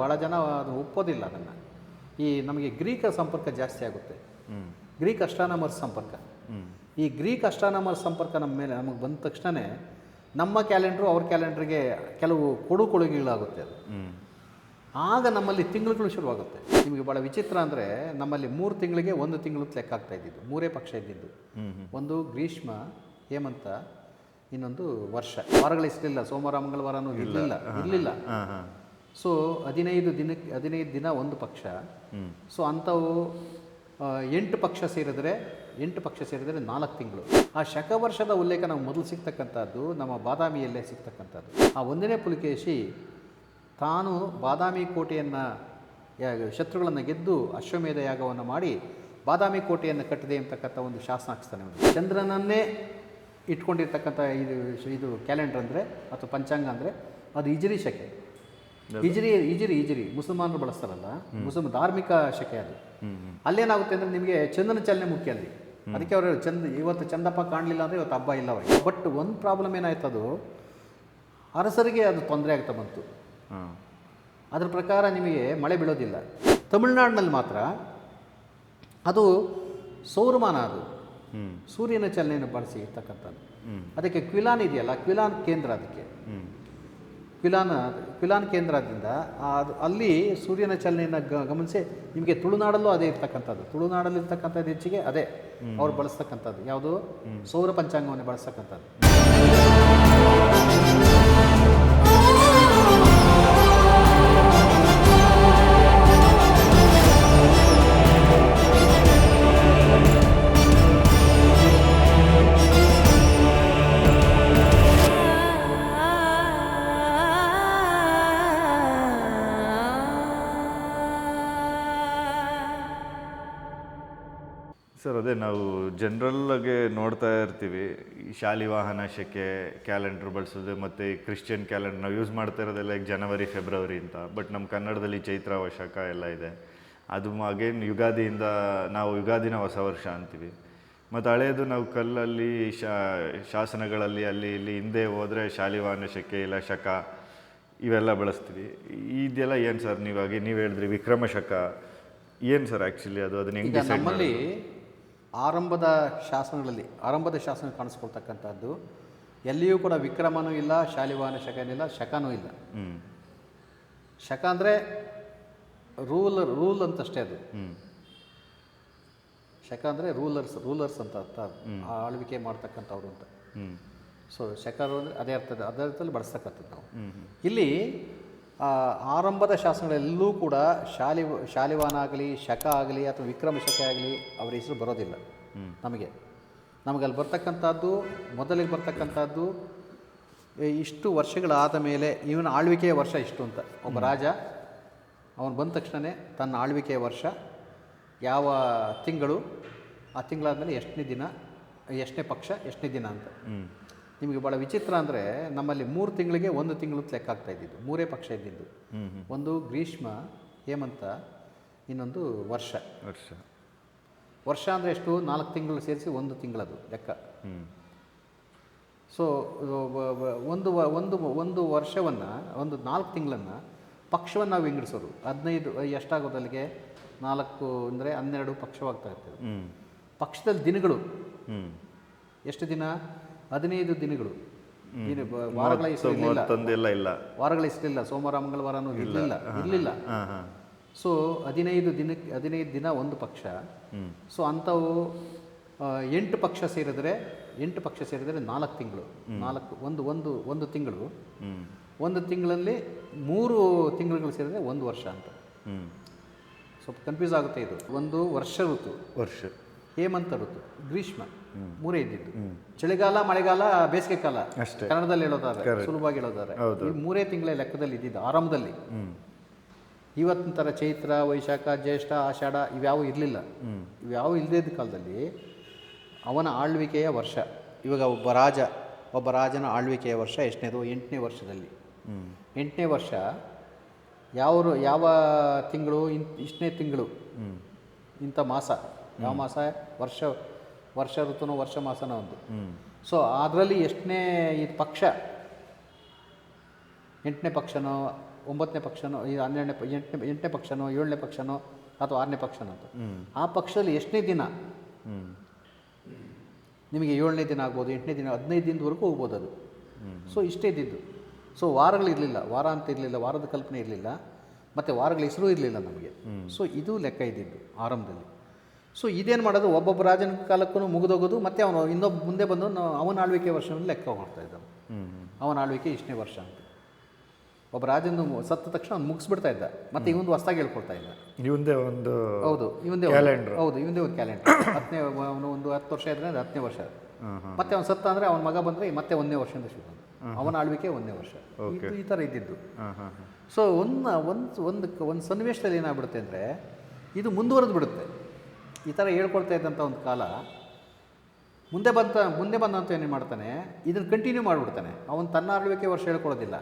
ಭಾಳ ಜನ ಅದು ಒಪ್ಪೋದಿಲ್ಲ ಅದನ್ನು. ಈ ನಮಗೆ ಗ್ರೀಕ ಸಂಪರ್ಕ ಜಾಸ್ತಿ ಆಗುತ್ತೆ. ಗ್ರೀಕ್ ಅಷ್ಟಾನಮರ್ ಸಂಪರ್ಕ. ಈ ಗ್ರೀಕ್ ಅಷ್ಟಾನಮರ್ ಸಂಪರ್ಕ ನಮ್ಮ ಮೇಲೆ ನಮಗೆ ಬಂದ ತಕ್ಷಣವೇ ನಮ್ಮ ಕ್ಯಾಲೆಂಡ್ರು ಅವ್ರ ಕ್ಯಾಲೆಂಡ್ರಿಗೆ ಕೆಲವು ಕೊಡು ಕೊಡುಗೆಗಳಾಗುತ್ತೆ ಅದು ಆಗ ನಮ್ಮಲ್ಲಿ ತಿಂಗಳುಗಳು ಶುರುವಾಗುತ್ತೆ. ನಿಮಗೆ ಭಾಳ ವಿಚಿತ್ರ ಅಂದರೆ ನಮ್ಮಲ್ಲಿ ಮೂರು ತಿಂಗಳಿಗೆ ಒಂದು ತಿಂಗಳು ಲೆಕ್ಕ ಆಗ್ತಾ ಇದ್ದಿದ್ದು. ಮೂರೇ ಪಕ್ಷ ಇದ್ದಿದ್ದು. ಒಂದು ಗ್ರೀಷ್ಮ ಹೇಮಂತ ಇನ್ನೊಂದು ವರ್ಷ. ವಾರಗಳಿಸ್ಲಿಲ್ಲ ಸೋಮವಾರ ಮಂಗಳವಾರನೂ ಇರಲಿಲ್ಲ. ಇರಲಿಲ್ಲ. ಸೊ ಹದಿನೈದು ದಿನಕ್ಕೆ ಹದಿನೈದು ದಿನ ಒಂದು ಪಕ್ಷ. ಸೊ ಅಂಥವು ಎಂಟು ಪಕ್ಷ ಸೇರಿದರೆ ಎಂಟು ಪಕ್ಷ ಸೇರಿದರೆ ನಾಲ್ಕು ತಿಂಗಳು. ಆ ಶಕವರ್ಷದ ಉಲ್ಲೇಖ ನಾವು ಮೊದಲು ಸಿಗ್ತಕ್ಕಂಥದ್ದು ನಮ್ಮ ಬಾದಾಮಿಯಲ್ಲೇ ಸಿಗ್ತಕ್ಕಂಥದ್ದು. ಆ ಒಂದನೇ ಪುಲಿಕೇಶಿ ತಾನು ಬಾದಾಮಿ ಕೋಟೆಯನ್ನು ಶತ್ರುಗಳನ್ನು ಗೆದ್ದು ಅಶ್ವಮೇಧ ಯಾಗವನ್ನು ಮಾಡಿ ಬಾದಾಮಿ ಕೋಟೆಯನ್ನು ಕಟ್ಟಿದೆ ಅಂತಕ್ಕಂಥ ಒಂದು ಶಾಸನ ಹಾಕ್ಸ್ತಾನೆ ಚಂದ್ರನನ್ನೇ ಇಟ್ಕೊಂಡಿರ್ತಕ್ಕಂಥ ಇದು ಇದು ಕ್ಯಾಲೆಂಡರ್ ಅಂದರೆ ಅಥವಾ ಪಂಚಾಂಗ ಅಂದರೆ ಅದು ಇಜರಿ ಶಕೆ ಇಜರಿ ಇಜರಿ ಇಜರಿ ಮುಸಲ್ಮಾನರು ಬಳಸ್ತಾರಲ್ಲ? ಮುಸಲ್ಮ ಧಾರ್ಮಿಕ ಶಕೆ ಅದು. ಅಲ್ಲೇನಾಗುತ್ತೆ ಅಂದರೆ ನಿಮಗೆ ಚಂದನ ಚಲನೆ ಮುಖ್ಯ ಅಲ್ಲಿ. ಅದಕ್ಕೆ ಅವರು ಚಂದ ಇವತ್ತು ಚಂದಪ್ಪ ಕಾಣಲಿಲ್ಲ ಅಂದರೆ ಇವತ್ತು ಹಬ್ಬ ಇಲ್ಲ ಅವರಿಗೆ. ಬಟ್ ಒಂದು ಪ್ರಾಬ್ಲಮ್ ಏನಾಯ್ತು ಅದು? ಅರಸರಿಗೆ ಅದು ತೊಂದರೆ ಆಗ್ತಾ ಬಂತು. ಅದರ ಪ್ರಕಾರ ನಿಮಗೆ ಮಳೆ ಬೀಳೋದಿಲ್ಲ. ತಮಿಳುನಾಡಿನಲ್ಲಿ ಮಾತ್ರ ಅದು ಸೌರಮಾನ ಅದು. ಸೂರ್ಯನ ಚಲನೆಯನ್ನು ಬಳಸಿ ಇರ್ತಕ್ಕಂಥದ್ದು. ಅದಕ್ಕೆ ಕ್ವಿಲಾನ್ ಇದೆಯಲ್ಲ? ಕ್ವಿಲಾನ್ ಕೇಂದ್ರ ಅದಕ್ಕೆ. ಕ್ವಿಲಾನ್ ಕ್ವಿಲಾನ್ ಕೇಂದ್ರದಿಂದ ಅದು ಅಲ್ಲಿ ಸೂರ್ಯನ ಚಲನೆಯನ್ನು ಗ ಗಮನಿಸಿ ನಿಮಗೆ ತುಳುನಾಡಲ್ಲೂ ಅದೇ ಇರ್ತಕ್ಕಂಥದ್ದು. ತುಳುನಾಡಲ್ಲಿ ಇರ್ತಕ್ಕಂಥದ್ದು ಹೆಚ್ಚಿಗೆ ಅದೇ. ಅವ್ರು ಬಳಸ್ತಕ್ಕಂಥದ್ದು. ಯಾವುದು? ಸೌರ ಪಂಚಾಂಗವನ್ನು ಬಳಸ್ತಕ್ಕಂಥದ್ದು. ಅದೇ ನಾವು ಜನರಲ್ಲಾಗೆ ನೋಡ್ತಾ ಇರ್ತೀವಿ. ಈ ಶಾಲಿವಾಹನ ಶಕೆ ಕ್ಯಾಲೆಂಡರ್ ಬಳಸೋದು ಮತ್ತು ಈ ಕ್ರಿಶ್ಚಿಯನ್ ಕ್ಯಾಲೆಂಡರ್ ನಾವು ಯೂಸ್ ಮಾಡ್ತಾ ಇರೋದೆಲ್ಲ ಈಗ ಜನವರಿ ಫೆಬ್ರವರಿ ಅಂತ. ಬಟ್ ನಮ್ಮ ಕನ್ನಡದಲ್ಲಿ ಚೈತ್ರ ವಶಕ ಎಲ್ಲ ಇದೆ. ಅದು ಅಗೇನ್ ಯುಗಾದಿಯಿಂದ ನಾವು ಯುಗಾದಿನ ಹೊಸ ವರ್ಷ ಅಂತೀವಿ. ಮತ್ತು ಹಳೆಯದು ನಾವು ಕಲ್ಲಲ್ಲಿ ಶಾ ಶಾಸನಗಳಲ್ಲಿ ಅಲ್ಲಿ ಇಲ್ಲಿ ಹಿಂದೆ ಹೋದರೆ ಶಾಲಿವಾಹನ ಶಕೆ ಇಲ್ಲ ಶಕ ಇವೆಲ್ಲ ಬಳಸ್ತೀವಿ. ಇದೆಲ್ಲ ಏನು ಸರ್ ನೀವಾಗಿ ನೀವು ಹೇಳಿದ್ರಿ ವಿಕ್ರಮ ಶಕ. ಏನು ಸರ್ ಆ್ಯಕ್ಚುಲಿ ಅದು? ಅದನ್ನ ಹೆಂಗೆ ನಮ್ಮಲ್ಲಿ ಆರಂಭದ ಶಾಸನಗಳಲ್ಲಿ ಆರಂಭದ ಶಾಸನ ಕಾಣಿಸ್ಕೊಳ್ತಕ್ಕಂಥದ್ದು ಎಲ್ಲಿಯೂ ಕೂಡ ವಿಕ್ರಮನೂ ಇಲ್ಲ ಶಾಲಿವಾಹನ ಶಕನಿಲ್ಲ ಶಕನೂ ಇಲ್ಲ. ಹ್ಞೂ ಶಕ ಅಂದರೆ ರೂಲ್ ರೂಲ್ ಅಂತಷ್ಟೇ ಅದು. ಹ್ಞೂ ಶಕ ಅಂದರೆ ರೂಲರ್ಸ್ ರೂಲರ್ಸ್ ಅಂತ ಅರ್ಥ ಆ ಆಳ್ವಿಕೆ ಮಾಡ್ತಕ್ಕಂಥವ್ರು ಅಂತ. ಸೊ ಶಕರು ಅಂದರೆ ಅದೇ ಅರ್ಥದ ಅದೇ ಅರ್ಥದಲ್ಲಿ ಬಳಸ್ತಕ್ಕಂಥದ್ದು ನಾವು. ಇಲ್ಲಿ ಆರಂಭದ ಶಾಸನಗಳೆಲ್ಲೂ ಕೂಡ ಶಾಲಿ ಶಾಲಿವಾನ ಆಗಲಿ ಶಕ ಆಗಲಿ ಅಥವಾ ವಿಕ್ರಮ ಶಕ ಆಗಲಿ ಅವರ ಹೆಸರು ಬರೋದಿಲ್ಲ ನಮಗೆ. ನಮಗೆ ಅಲ್ಲಿ ಬರ್ತಕ್ಕಂಥದ್ದು ಮೊದಲಿಗೆ ಬರ್ತಕ್ಕಂಥದ್ದು ಇಷ್ಟು ವರ್ಷಗಳಾದ ಮೇಲೆ ಇವನ ಆಳ್ವಿಕೆಯ ವರ್ಷ ಇಷ್ಟು ಅಂತ. ಒಬ್ಬ ರಾಜ ಅವನು ಬಂದ ತಕ್ಷಣವೇ ತನ್ನ ಆಳ್ವಿಕೆಯ ವರ್ಷ. ಯಾವ ತಿಂಗಳು? ಆ ತಿಂಗಳಾದಮೇಲೆ ಎಷ್ಟನೇ ದಿನ ಎಷ್ಟನೇ ಪಕ್ಷ ಎಷ್ಟನೇ ದಿನ ಅಂತ. ಹ್ಞೂ ನಿಮಗೆ ಭಾಳ ವಿಚಿತ್ರ ಅಂದರೆ ನಮ್ಮಲ್ಲಿ ಮೂರು ತಿಂಗಳಿಗೆ ಒಂದು ತಿಂಗಳು ಲೆಕ್ಕ ಆಗ್ತಾ ಇದ್ದಿದ್ದು. ಮೂರೇ ಪಕ್ಷ ಇದ್ದಿದ್ದು. ಒಂದು ಗ್ರೀಷ್ಮ ಹೇಮಂತ ಇನ್ನೊಂದು ವರ್ಷ. ವರ್ಷ. ವರ್ಷ ಅಂದರೆ ಎಷ್ಟು? ನಾಲ್ಕು ತಿಂಗಳು ಸೇರಿಸಿ ಒಂದು ತಿಂಗಳದು ಲೆಕ್ಕ. ಸೊ ಒಂದು ಒಂದು ಒಂದು ವರ್ಷವನ್ನು ಒಂದು ನಾಲ್ಕು ತಿಂಗಳನ್ನು ಪಕ್ಷವನ್ನು ನಾವು ವಿಂಗಡಿಸೋದು. ಹದಿನೈದು ಎಷ್ಟಾಗೋದು ಅಲ್ಲಿಗೆ ನಾಲ್ಕು ಅಂದರೆ ಹನ್ನೆರಡು ಪಕ್ಷವಾಗ್ತಾ ಇರ್ತದೆ. ಹ್ಞೂ ಪಕ್ಷದಲ್ಲಿ ದಿನಗಳು. ಎಷ್ಟು ದಿನ? ಹದಿನೈದು ದಿನಗಳು. ದಿನ ಬ- ವಾರಗಳ ಇರಲಿಲ್ಲ ಇಲ್ಲ. ವಾರಗಳ ಇಷ್ಟಿಲ್ಲ. ಸೋಮವಾರ ಮಂಗಳವಾರನೂ ಇರಲಿಲ್ಲ. ಇರಲಿಲ್ಲ. ಸೊ ಹದಿನೈದು ದಿನಕ್ಕೆ ಹದಿನೈದು ದಿನ ಒಂದು ಪಕ್ಷ. ಸೊ ಅಂಥವು ಎಂಟು ಪಕ್ಷ ಸೇರಿದ್ರೆ ಎಂಟು ಪಕ್ಷ ಸೇರಿದರೆ ನಾಲ್ಕು ತಿಂಗಳು. ನಾಲ್ಕು ಒಂದು ಒಂದು ಒಂದು ತಿಂಗಳು. ಒಂದು ತಿಂಗಳಲ್ಲಿ ಮೂರು ತಿಂಗಳುಗಳು ಸೇರಿದ್ರೆ ಒಂದು ವರ್ಷ ಅಂತ. ಸ್ವಲ್ಪ ಕನ್ಫ್ಯೂಸ್ ಆಗುತ್ತೆ ಇದು. ಒಂದು ವರ್ಷ ಋತು. ವರ್ಷ. ಹೇಮಂತ ಋತು ಗ್ರೀಷ್ಮ ಮೂರೇ ಇದ್ದಿದ್ದು ಚಳಿಗಾಲ ಮಳೆಗಾಲ ಬೇಸಿಗೆ ಕಾಲ. ಅಷ್ಟೇ. ಕನ್ನಡದಲ್ಲಿ ಹೇಳೋದಾದ್ರೆ ಸುಲಭವಾಗಿ ಹೇಳೋದಾದ್ರೆ. ಈ ಮೂರೇ ತಿಂಗಳ ಲೆಕ್ಕದಲ್ಲಿ ಇದ್ದಿದ್ದು ಆರಂಭದಲ್ಲಿ. ಇವತ್ತಿನ ಥರ ಚೈತ್ರ ವೈಶಾಖ ಜ್ಯೇಷ್ಠ ಆಷಾಢ ಇವ್ಯಾವು ಇರಲಿಲ್ಲ. ಇವ್ಯಾವು ಇಲ್ಲದೇ ಕಾಲದಲ್ಲಿ ಅವನ ಆಳ್ವಿಕೆಯ ವರ್ಷ ಇವಾಗ ಒಬ್ಬ ರಾಜ ಒಬ್ಬ ರಾಜನ ಆಳ್ವಿಕೆಯ ವರ್ಷ ಎಷ್ಟನೇದು? ಎಂಟನೇ ವರ್ಷದಲ್ಲಿ. ಎಂಟನೇ ವರ್ಷ ಯಾವ ಯಾವ ತಿಂಗಳು ಇನ್ ಇಷ್ಟನೇ ತಿಂಗಳು? ಇಂಥ ಮಾಸ. ಯಾವ ಮಾಸ? ವರ್ಷ ವರ್ಷ ಋತುನೋ ವರ್ಷ ಮಾಸನ ಒಂದು. ಸೊ ಅದರಲ್ಲಿ ಎಷ್ಟನೇ ಈ ಪಕ್ಷ? ಎಂಟನೇ ಪಕ್ಷನೋ ಒಂಬತ್ತನೇ ಪಕ್ಷನೋ ಈ ಹನ್ನೆರಡನೇ ಎಂಟನೇ ಎಂಟನೇ ಪಕ್ಷನೋ ಏಳನೇ ಪಕ್ಷನೋ ಅಥವಾ ಆರನೇ ಪಕ್ಷನೋ ಅಂತ. ಆ ಪಕ್ಷದಲ್ಲಿ ಎಷ್ಟನೇ ದಿನ? ನಿಮಗೆ ಏಳನೇ ದಿನ ಆಗ್ಬೋದು ಎಂಟನೇ ದಿನ ಹದಿನೈದು ದಿನದವರೆಗೂ ಹೋಗ್ಬೋದು ಅದು. ಸೊ ಇಷ್ಟೇ ಇದ್ದಿದ್ದು. ಸೊ ವಾರಗಳಿರಲಿಲ್ಲ ವಾರ ಅಂತ ಇರಲಿಲ್ಲ ವಾರದ ಕಲ್ಪನೆ ಇರಲಿಲ್ಲ. ಮತ್ತು ವಾರಗಳ ಹೆಸರು ಇರಲಿಲ್ಲ ನಮಗೆ. ಸೊ ಇದು ಲೆಕ್ಕ ಇದ್ದಿದ್ದು ಆರಂಭದಲ್ಲಿ. ಸೊ ಇದೇನು ಮಾಡೋದು? ಒಬ್ಬೊಬ್ಬ ರಾಜನ ಕಾಲಕ್ಕೂ ಮುಗಿದೋಗೋದು ಮತ್ತು ಅವನು ಇನ್ನೊಬ್ಬ ಮುಂದೆ ಬಂದು ನಾವು ಅವನ ಆಳ್ವಿಕೆ ವರ್ಷವನ್ನು ಲೆಕ್ಕ ಹೋಗ್ತಾ ಇದ್ದ ಹ್ಮ್. ಅವನ ಆಳ್ವಿಕೆ ಇಷ್ಟನೇ ವರ್ಷ ಅಂತ. ಒಬ್ಬ ರಾಜನ ಸತ್ತ ತಕ್ಷಣ ಅವ್ನು ಮುಗಿಸ್ಬಿಡ್ತಾ ಇದ್ದ. ಮತ್ತೆ ಇವೊಂದು ಹೊಸ್ದಾಗಿ ಹೇಳ್ಕೊಳ್ತಾ ಇದ್ದ. ಇವಂದೇ ಒಂದು ಹೌದು ಇವಂದೇ ಕ್ಯಾಲೆಂಡರ್. ಹೌದು ಇವಂದೇ ಒಂದು ಕ್ಯಾಲೆಂಡರ್. ಹತ್ತನೇ ಅವನು ಒಂದು ಹತ್ತು ವರ್ಷ ಇದ್ರೆ ಅದು ಹತ್ತನೇ ವರ್ಷ. ಮತ್ತೆ ಅವನು ಸತ್ತ ಅಂದರೆ ಅವನ ಮಗ ಬಂದರೆ ಮತ್ತೆ ಒಂದನೇ ವರ್ಷದಿಂದ ಶುರು ಅವನ ಆಳ್ವಿಕೆ ಒಂದನೇ ವರ್ಷ. ಈ ಥರ ಇದ್ದಿದ್ದು. ಸೊ ಒಂದು ಒಂದು ಒಂದು ಒಂದು ಸನ್ನಿವೇಶದಲ್ಲಿ ಏನಾಗ್ಬಿಡುತ್ತೆ ಅಂದರೆ ಇದು ಮುಂದುವರೆದು ಬಿಡುತ್ತೆ. ಈ ಥರ ಹೇಳ್ಕೊಳ್ತಾ ಇದ್ದಂಥ ಒಂದು ಕಾಲ ಮುಂದೆ ಬಂತ ಮುಂದೆ ಬಂದಂತ ಏನು ಮಾಡ್ತಾನೆ ಇದನ್ನು ಕಂಟಿನ್ಯೂ ಮಾಡಿಬಿಡ್ತಾನೆ. ಅವನು ತನ್ನ ಆಳ್ವಿಕೆ ವರ್ಷ ಹೇಳ್ಕೊಳ್ಳೋದಿಲ್ಲ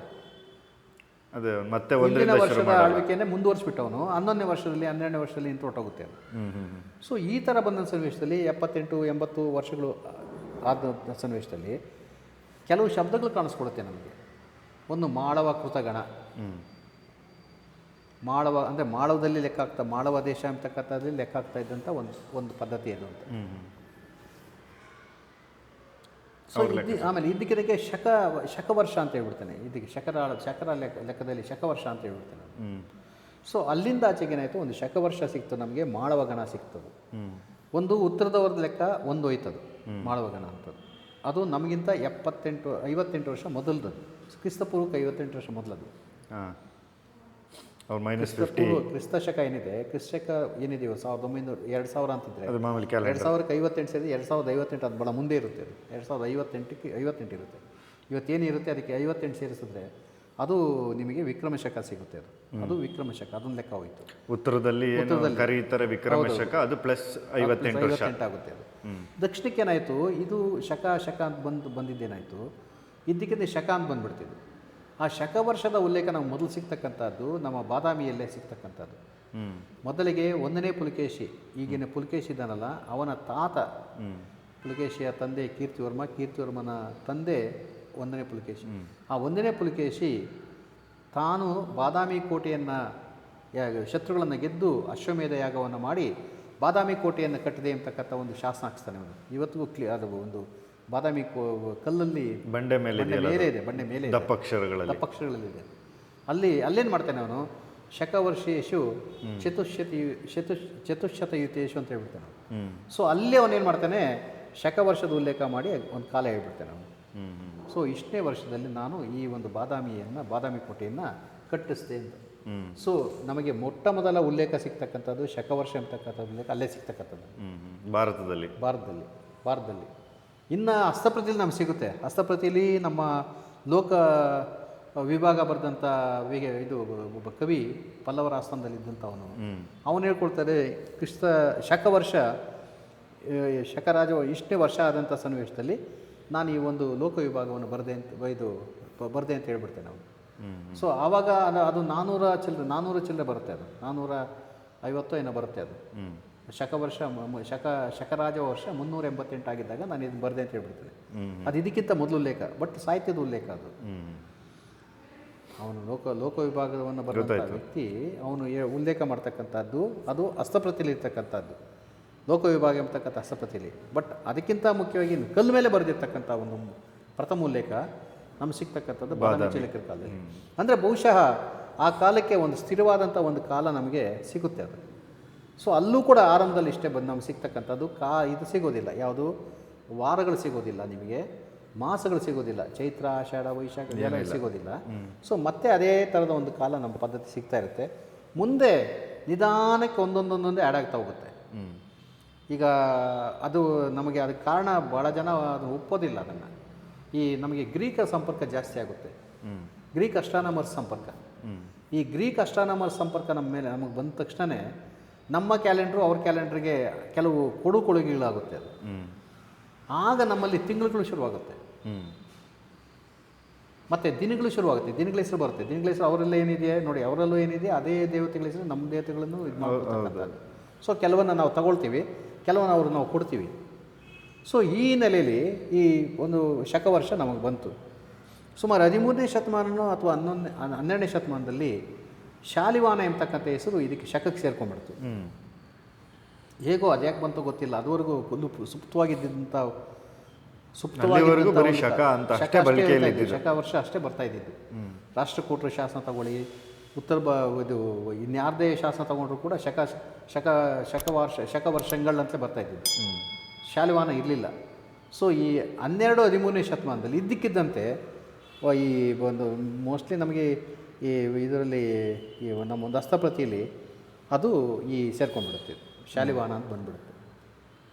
ಅದೇ ಮತ್ತೆ ಒಂದನೇ ವರ್ಷದ ಆಳ್ವಿಕೆಯನ್ನೇ ಮುಂದುವರಿಸ್ಬಿಟ್ಟವನು. ಹನ್ನೊಂದನೇ ವರ್ಷದಲ್ಲಿ ಹನ್ನೆರಡನೇ ವರ್ಷದಲ್ಲಿ ನಿಂತು ಹೊರಟೋಗುತ್ತೆ ಹ್ಮ್ ಸೊ ಈ ಥರ ಬಂದ ಸನ್ನಿವೇಶದಲ್ಲಿ ಎಪ್ಪತ್ತೆಂಟು ಎಂಬತ್ತು ವರ್ಷಗಳು ಆದ ಸನ್ನಿವೇಶದಲ್ಲಿ ಕೆಲವು ಶಬ್ದಗಳು ಕಾಣಿಸ್ಕೊಡುತ್ತೆ ನಮಗೆ. ಒಂದು ಮಾಳವ ಕೃತಗಣ. ಮಾಳವ ಅಂದರೆ ಮಾಳವದಲ್ಲಿ ಲೆಕ್ಕ ಆಗ್ತಾ ಮಾಳವ ದೇಶ ಅಂತಕ್ಕಂಥದ್ದು ಲೆಕ್ಕ ಆಗ್ತಾ ಇದ್ದಂಥ ಒಂದು ಒಂದು ಪದ್ಧತಿ ಅದು ಅಂತ. ಸೊ ಇದು ಆಮೇಲೆ ಇದ್ದಕ್ಕಿದ್ದಕ್ಕೆ ಶಕ ಶಕವರ್ಷ ಅಂತ ಹೇಳ್ಬಿಡ್ತಾನೆ. ಇದಕ್ಕೆ ಶಕರ ಶಕರ ಲೆಕ್ಕ ಲೆಕ್ಕದಲ್ಲಿ ಶಕವರ್ಷ ಅಂತ ಹೇಳ್ಬಿಡ್ತಾನೆ ಸೊ ಅಲ್ಲಿಂದ ಆಚೆಗೆ ಏನಾಯಿತು? ಒಂದು ಶಕವರ್ಷ ಸಿಕ್ತು ನಮಗೆ ಮಾಳವ ಗಣ ಸಿಕ್ತದು ಒಂದು ಉತ್ತರದವರದ ಲೆಕ್ಕ ಒಂದು ಹೋಯ್ತದು ಮಾಳವಗಣ ಅಂತದ್ದು. ಅದು ನಮಗಿಂತ ಎಪ್ಪತ್ತೆಂಟು ಐವತ್ತೆಂಟು ವರ್ಷ ಮೊದಲದು ಕ್ರಿಸ್ತಪೂರ್ವಕ್ಕೆ ಐವತ್ತೆಂಟು ವರ್ಷ ಮೊದಲದು ಅವ್ರು ಮೈನಸ್ ಫಿಫ್ಟಿ ಕ್ರಿಸ್ತ ಶಕ ಏನಿದೆ? ಕ್ರಿಸ್ತಶಕ ಏನಿದೆಯೋ ಸಾವಿರದ ಒಂಬೈನೂರು ಎರಡು ಸಾವಿರ ಅಂತಿದ್ರೆ ಅದು ಮಾಮೂಲಿ ಎರಡು ಸಾವಿರಕ್ಕೆ ಐವತ್ತೆಂಟು ಸೇರಿ ಎರಡು ಸಾವಿರದ ಐವತ್ತೆಂಟು ಅದು ಭಾಳ ಮುಂದೆ ಇರುತ್ತೆ ಅದು. ಎರಡು ಸಾವಿರದ ಐವತ್ತೆಂಟಕ್ಕೆ ಐವತ್ತೆಂಟು ಇರುತ್ತೆ. ಇವತ್ತೇನಿರುತ್ತೆ ಅದಕ್ಕೆ ಐವತ್ತೆಂಟು ಸೇರಿಸಿದ್ರೆ ಅದು ನಿಮಗೆ ವಿಕ್ರಮ ಶಕ ಸಿಗುತ್ತೆ ಅದು. ಅದು ವಿಕ್ರಮ ಶಕ ಅದೊಂದು ಲೆಕ್ಕ ಹೋಯಿತು. ಉತ್ತರದಲ್ಲಿ ಕರೀತಾರೆ ವಿಕ್ರಮ ಶಕ ಅದು ಪ್ಲಸ್ ಐವತ್ತೆಂಟು ಆಗುತ್ತೆ ಅದು. ದಕ್ಷಿಣಕ್ಕೆ ಏನಾಯಿತು? ಇದು ಶಕ ಶಕ ಅಂತ ಬಂದು ಬಂದಿದ್ದೇನಾಯಿತು? ಇದ್ದಕ್ಕಿಂತ ಶಕ ಅಂತ ಬಂದ್ಬಿಡ್ತಿದ್ದು ಆ ಶಕವರ್ಷದ ಉಲ್ಲೇಖ ನಮ್ಗೆ ಮೊದಲು ಸಿಗ್ತಕ್ಕಂಥದ್ದು ನಮ್ಮ ಬಾದಾಮಿಯಲ್ಲೇ ಸಿಗ್ತಕ್ಕಂಥದ್ದು. ಮೊದಲಿಗೆ ಒಂದನೇ ಪುಲಕೇಶಿ ಈಗಿನ ಪುಲಕೇಶಿ ಇದ್ದಾನಲ್ಲ ಅವನ ತಾತ ಪುಲಕೇಶಿಯ ತಂದೆ ಕೀರ್ತಿವರ್ಮ ಕೀರ್ತಿವರ್ಮನ ತಂದೆ ಒಂದನೇ ಪುಲಕೇಶಿ. ಆ ಒಂದನೇ ಪುಲಕೇಶಿ ತಾನು ಬಾದಾಮಿ ಕೋಟೆಯನ್ನು ಶತ್ರುಗಳನ್ನು ಗೆದ್ದು ಅಶ್ವಮೇಧ ಯಾಗವನ್ನು ಮಾಡಿ ಬಾದಾಮಿ ಕೋಟೆಯನ್ನು ಕಟ್ಟಿದೆ ಅಂತಕ್ಕಂಥ ಒಂದು ಶಾಸನ ಹಾಕ್ಸ್ತಾನೆ ಅವನು ಇವತ್ತಿಗೂ ಕ್ಲಿ ಅದು ಒಂದು ಬಾದಾಮಿ ಕಲ್ಲಲ್ಲಿ ಬಂಡೆ ಮೇಲೆ ಮೇಲೆ ಇದೆ ಬಂಡೆ ಮೇಲೆ ದಪ್ಪಕ್ಷರಗಳಲ್ಲಿ. ದಪ್ಪಕ್ಷರಗಳಲ್ಲಿ ಇದೆ. ಅಲ್ಲಿ ಅಲ್ಲೇನು ಮಾಡ್ತಾನೆ ಅವನು? ಶಕವರ್ಷೇಶು ಚತುಶ್ಶತಿ ಚತು ಚತುಶ್ಶತಯುತೇಶು ಅಂತ ಹೇಳ್ಬಿಡ್ತಾನೆ ಸೊ ಅಲ್ಲೇ ಅವನೇನು ಮಾಡ್ತಾನೆ? ಶಕವರ್ಷದ ಉಲ್ಲೇಖ ಮಾಡಿ ಒಂದು ಕಾಲ ಹೇಳ್ಬಿಡ್ತಾನೆ ಅವನು. ಸೊ ಇಷ್ಟನೇ ವರ್ಷದಲ್ಲಿ ನಾನು ಈ ಒಂದು ಬಾದಾಮಿಯನ್ನು ಬಾದಾಮಿ ಕೋಟೆಯನ್ನು ಕಟ್ಟಿಸ್ದೆ ಅಂತ. ಸೊ ನಮಗೆ ಮೊಟ್ಟ ಮೊದಲ ಉಲ್ಲೇಖ ಸಿಗ್ತಕ್ಕಂಥದ್ದು ಶಕವರ್ಷ ಅಂತಕ್ಕಂಥ ಉಲ್ಲೇಖ ಅಲ್ಲೇ ಸಿಗ್ತಕ್ಕಂಥದ್ದು. ಭಾರತದಲ್ಲಿ. ಭಾರತದಲ್ಲಿ. ಭಾರತದಲ್ಲಿ. ಇನ್ನು ಹಸ್ತಪ್ರತಿಲಿ ನಮ್ಗೆ ಸಿಗುತ್ತೆ. ಹಸ್ತಪ್ರತಿಲಿ ನಮ್ಮ ಲೋಕ ವಿಭಾಗ ಬರೆದಂಥ ವಿಗೆ ಇದು ಒಬ್ಬ ಕವಿ ಪಲ್ಲವರ ಆಸ್ಥಾನದಲ್ಲಿ ಅವನು. ಅವನು ಹೇಳ್ಕೊಳ್ತಾರೆ ಕ್ರಿಸ್ತ ಶಕವರ್ಷ ವರ್ಷ ಶಕರಾಜ ಇಷ್ಟೇ ವರ್ಷ ಆದಂಥ ಸನ್ನಿವೇಶದಲ್ಲಿ ನಾನು ಈ ಒಂದು ಲೋಕ ವಿಭಾಗವನ್ನು ಬರದೆ ಅಂತ ಇದು ಬರದೆ ಅಂತ ಹೇಳ್ಬಿಡ್ತೇನೆ ಅವನು ಸೊ ಆವಾಗ ಅದು ನಾನ್ನೂರ ಚಿಲ್ಲರೆ ನಾನ್ನೂರ ಚಿಲ್ಲರೆ ಬರುತ್ತೆ ಅದು. ನಾನ್ನೂರ ಐವತ್ತೋ ಏನೋ ಬರುತ್ತೆ ಅದು. ಶಕವರ್ಷ ಶಕ ಶಕರಾಜ ವರ್ಷ ಮುನ್ನೂರ ಎಂಬತ್ತೆಂಟು ಆಗಿದ್ದಾಗ ನಾನು ಇದು ಬರದೆ ಅಂತ ಹೇಳ್ಬಿಡ್ತೇನೆ. ಅದು ಇದಕ್ಕಿಂತ ಮೊದಲು ಉಲ್ಲೇಖ ಬಟ್ ಸಾಹಿತ್ಯದ ಉಲ್ಲೇಖ ಅದು. ಅವನು ಲೋಕ ಲೋಕ ವಿಭಾಗವನ್ನು ಬರೆದ ವ್ಯಕ್ತಿ ಅವನು ಉಲ್ಲೇಖ ಮಾಡ್ತಕ್ಕಂಥದ್ದು ಅದು ಹಸ್ತಪ್ರತಿಲಿ ಇರ್ತಕ್ಕಂಥದ್ದು. ಲೋಕ ವಿಭಾಗ ಎಂಬತಕ್ಕಂಥ ಹಸ್ತಪ್ರತಿಲಿ. ಬಟ್ ಅದಕ್ಕಿಂತ ಮುಖ್ಯವಾಗಿ ಕಲ್ಲು ಮೇಲೆ ಬರೆದಿರ್ತಕ್ಕಂಥ ಒಂದು ಪ್ರಥಮ ಉಲ್ಲೇಖ ನಮ್ಗೆ ಸಿಗ್ತಕ್ಕಂಥದ್ದು ಬಾದಾಮಿ. ಚಿಲಕರ ಕಾಲದಲ್ಲಿ. ಅಂದರೆ ಬಹುಶಃ ಆ ಕಾಲಕ್ಕೆ ಒಂದು ಸ್ಥಿರವಾದಂಥ ಒಂದು ಕಾಲ ನಮಗೆ ಸಿಗುತ್ತೆ ಅದು. ಸೊ ಅಲ್ಲೂ ಕೂಡ ಆರಂಭದಲ್ಲಿ ಇಷ್ಟೇ ಬಂದು ನಮ್ಗೆ ಸಿಗ್ತಕ್ಕಂಥದ್ದು ಕಾ ಇದು ಸಿಗೋದಿಲ್ಲ. ಯಾವುದು? ವಾರಗಳು ಸಿಗೋದಿಲ್ಲ ನಿಮಗೆ. ಮಾಸಗಳು ಸಿಗೋದಿಲ್ಲ. ಚೈತ್ರ ಆಷಾಢ ವೈಶಾಖ ಸಿಗೋದಿಲ್ಲ. ಸೊ ಮತ್ತೆ ಅದೇ ಥರದ ಒಂದು ಕಾಲ ನಮ್ಮ ಪದ್ಧತಿ ಸಿಗ್ತಾ ಇರುತ್ತೆ. ಮುಂದೆ ನಿಧಾನಕ್ಕೆ ಒಂದೊಂದೊಂದೊಂದೇ ಆ್ಯಡ್ ಆಗ್ತಾ ಹೋಗುತ್ತೆ. ಈಗ ಅದು ನಮಗೆ ಅದಕ್ಕೆ ಕಾರಣ ಭಾಳ ಜನ ಅದು ಒಪ್ಪೋದಿಲ್ಲ ಅದನ್ನು. ಈ ನಮಗೆ ಗ್ರೀಕ ಸಂಪರ್ಕ ಜಾಸ್ತಿ ಆಗುತ್ತೆ. ಗ್ರೀಕ್ ಅಷ್ಟಾನಮರ್ ಸಂಪರ್ಕ. ಈ ಗ್ರೀಕ್ ಅಷ್ಟಾನಮರ್ ಸಂಪರ್ಕ ನಮ್ಮ ಮೇಲೆ ನಮಗೆ ಬಂದ ತಕ್ಷಣವೇ ನಮ್ಮ ಕ್ಯಾಲೆಂಡ್ರು ಅವ್ರ ಕ್ಯಾಲೆಂಡ್ರಿಗೆ ಕೆಲವು ಕೊಡು ಕೊಡುಗೆಗಳಾಗುತ್ತೆ ಅದು ಆಗ ನಮ್ಮಲ್ಲಿ ತಿಂಗಳುಗಳು ಶುರುವಾಗುತ್ತೆ. ಮತ್ತೆ ಮತ್ತು ದಿನಗಳು ಶುರುವಾಗುತ್ತೆ. ದಿನಗಳ ಹೆಸರು ಬರುತ್ತೆ. ದಿನಗಳ ಹೆಸರು ಅವರೆಲ್ಲ ಏನಿದೆ ನೋಡಿ ಅವರಲ್ಲೂ ಏನಿದೆ ಅದೇ ದೇವತೆಗಳ ಹೆಸರು ನಮ್ಮ ದೇವತೆಗಳನ್ನು ಇದು ಮಾಡ್ತಾರೆ ಸೊ ಕೆಲವನ್ನ ನಾವು ತಗೊಳ್ತೀವಿ ಕೆಲವನ್ನ ಅವರು ನಾವು ಕೊಡ್ತೀವಿ. ಸೊ ಈ ನೆಲೆಯಲ್ಲಿ ಈ ಒಂದು ಶಕವರ್ಷ ನಮಗೆ ಬಂತು. ಸುಮಾರು ಹದಿಮೂರನೇ ಶತಮಾನನೋ ಅಥವಾ ಹನ್ನೊಂದನೇ ಹನ್ನೆರಡನೇ ಶತಮಾನದಲ್ಲಿ ಶಾಲಿವಾನ ಎಂಬತಕ್ಕಂಥ ಹೆಸರು ಇದಕ್ಕೆ ಶಕಕ್ಕೆ ಸೇರ್ಕೊಂಡ್ಬಿಡ್ತು. ಹೇಗೋ ಅದು ಯಾಕೆ ಬಂತೋ ಗೊತ್ತಿಲ್ಲ. ಅದುವರೆಗೂ ಒಂದು ಸುಪ್ತವಾಗಿದ್ದಂಥ ಸುಪ್ತವಾಗಿ ಶಕ ವರ್ಷ ಅಷ್ಟೇ ಬರ್ತಾ ಇದ್ದಿದ್ದು. ರಾಷ್ಟ್ರಕೂಟರ ಶಾಸನ ತಗೊಳ್ಳಿ ಉತ್ತರ ಬ ಇದು ಇನ್ಯಾರದೇ ಶಾಸನ ತಗೊಂಡ್ರು ಕೂಡ ಶಕ ಶಕ ಶಕವಾರ್ಷ ಶಕ ವರ್ಷಗಳಂತಲೇ ಬರ್ತಾ ಇದ್ದಿದ್ದು. ಶಾಲಿವಾನ ಇರಲಿಲ್ಲ. ಸೊ ಈ ಹನ್ನೆರಡು ಹದಿಮೂರನೇ ಶತಮಾನದಲ್ಲಿ ಇದ್ದಕ್ಕಿದ್ದಂತೆ ಈ ಒಂದು ಮೋಸ್ಟ್ಲಿ ನಮಗೆ ಈ ಇದರಲ್ಲಿ ಈ ನಮ್ಮ ಒಂದು ಹಸ್ತಪ್ರತಿಯಲ್ಲಿ ಅದು ಈ ಸೇರ್ಕೊಂಡ್ಬಿಡುತ್ತೆ ಶಾಲಿವಾಹನ ಅಂತ ಬಂದ್ಬಿಡುತ್ತೆ.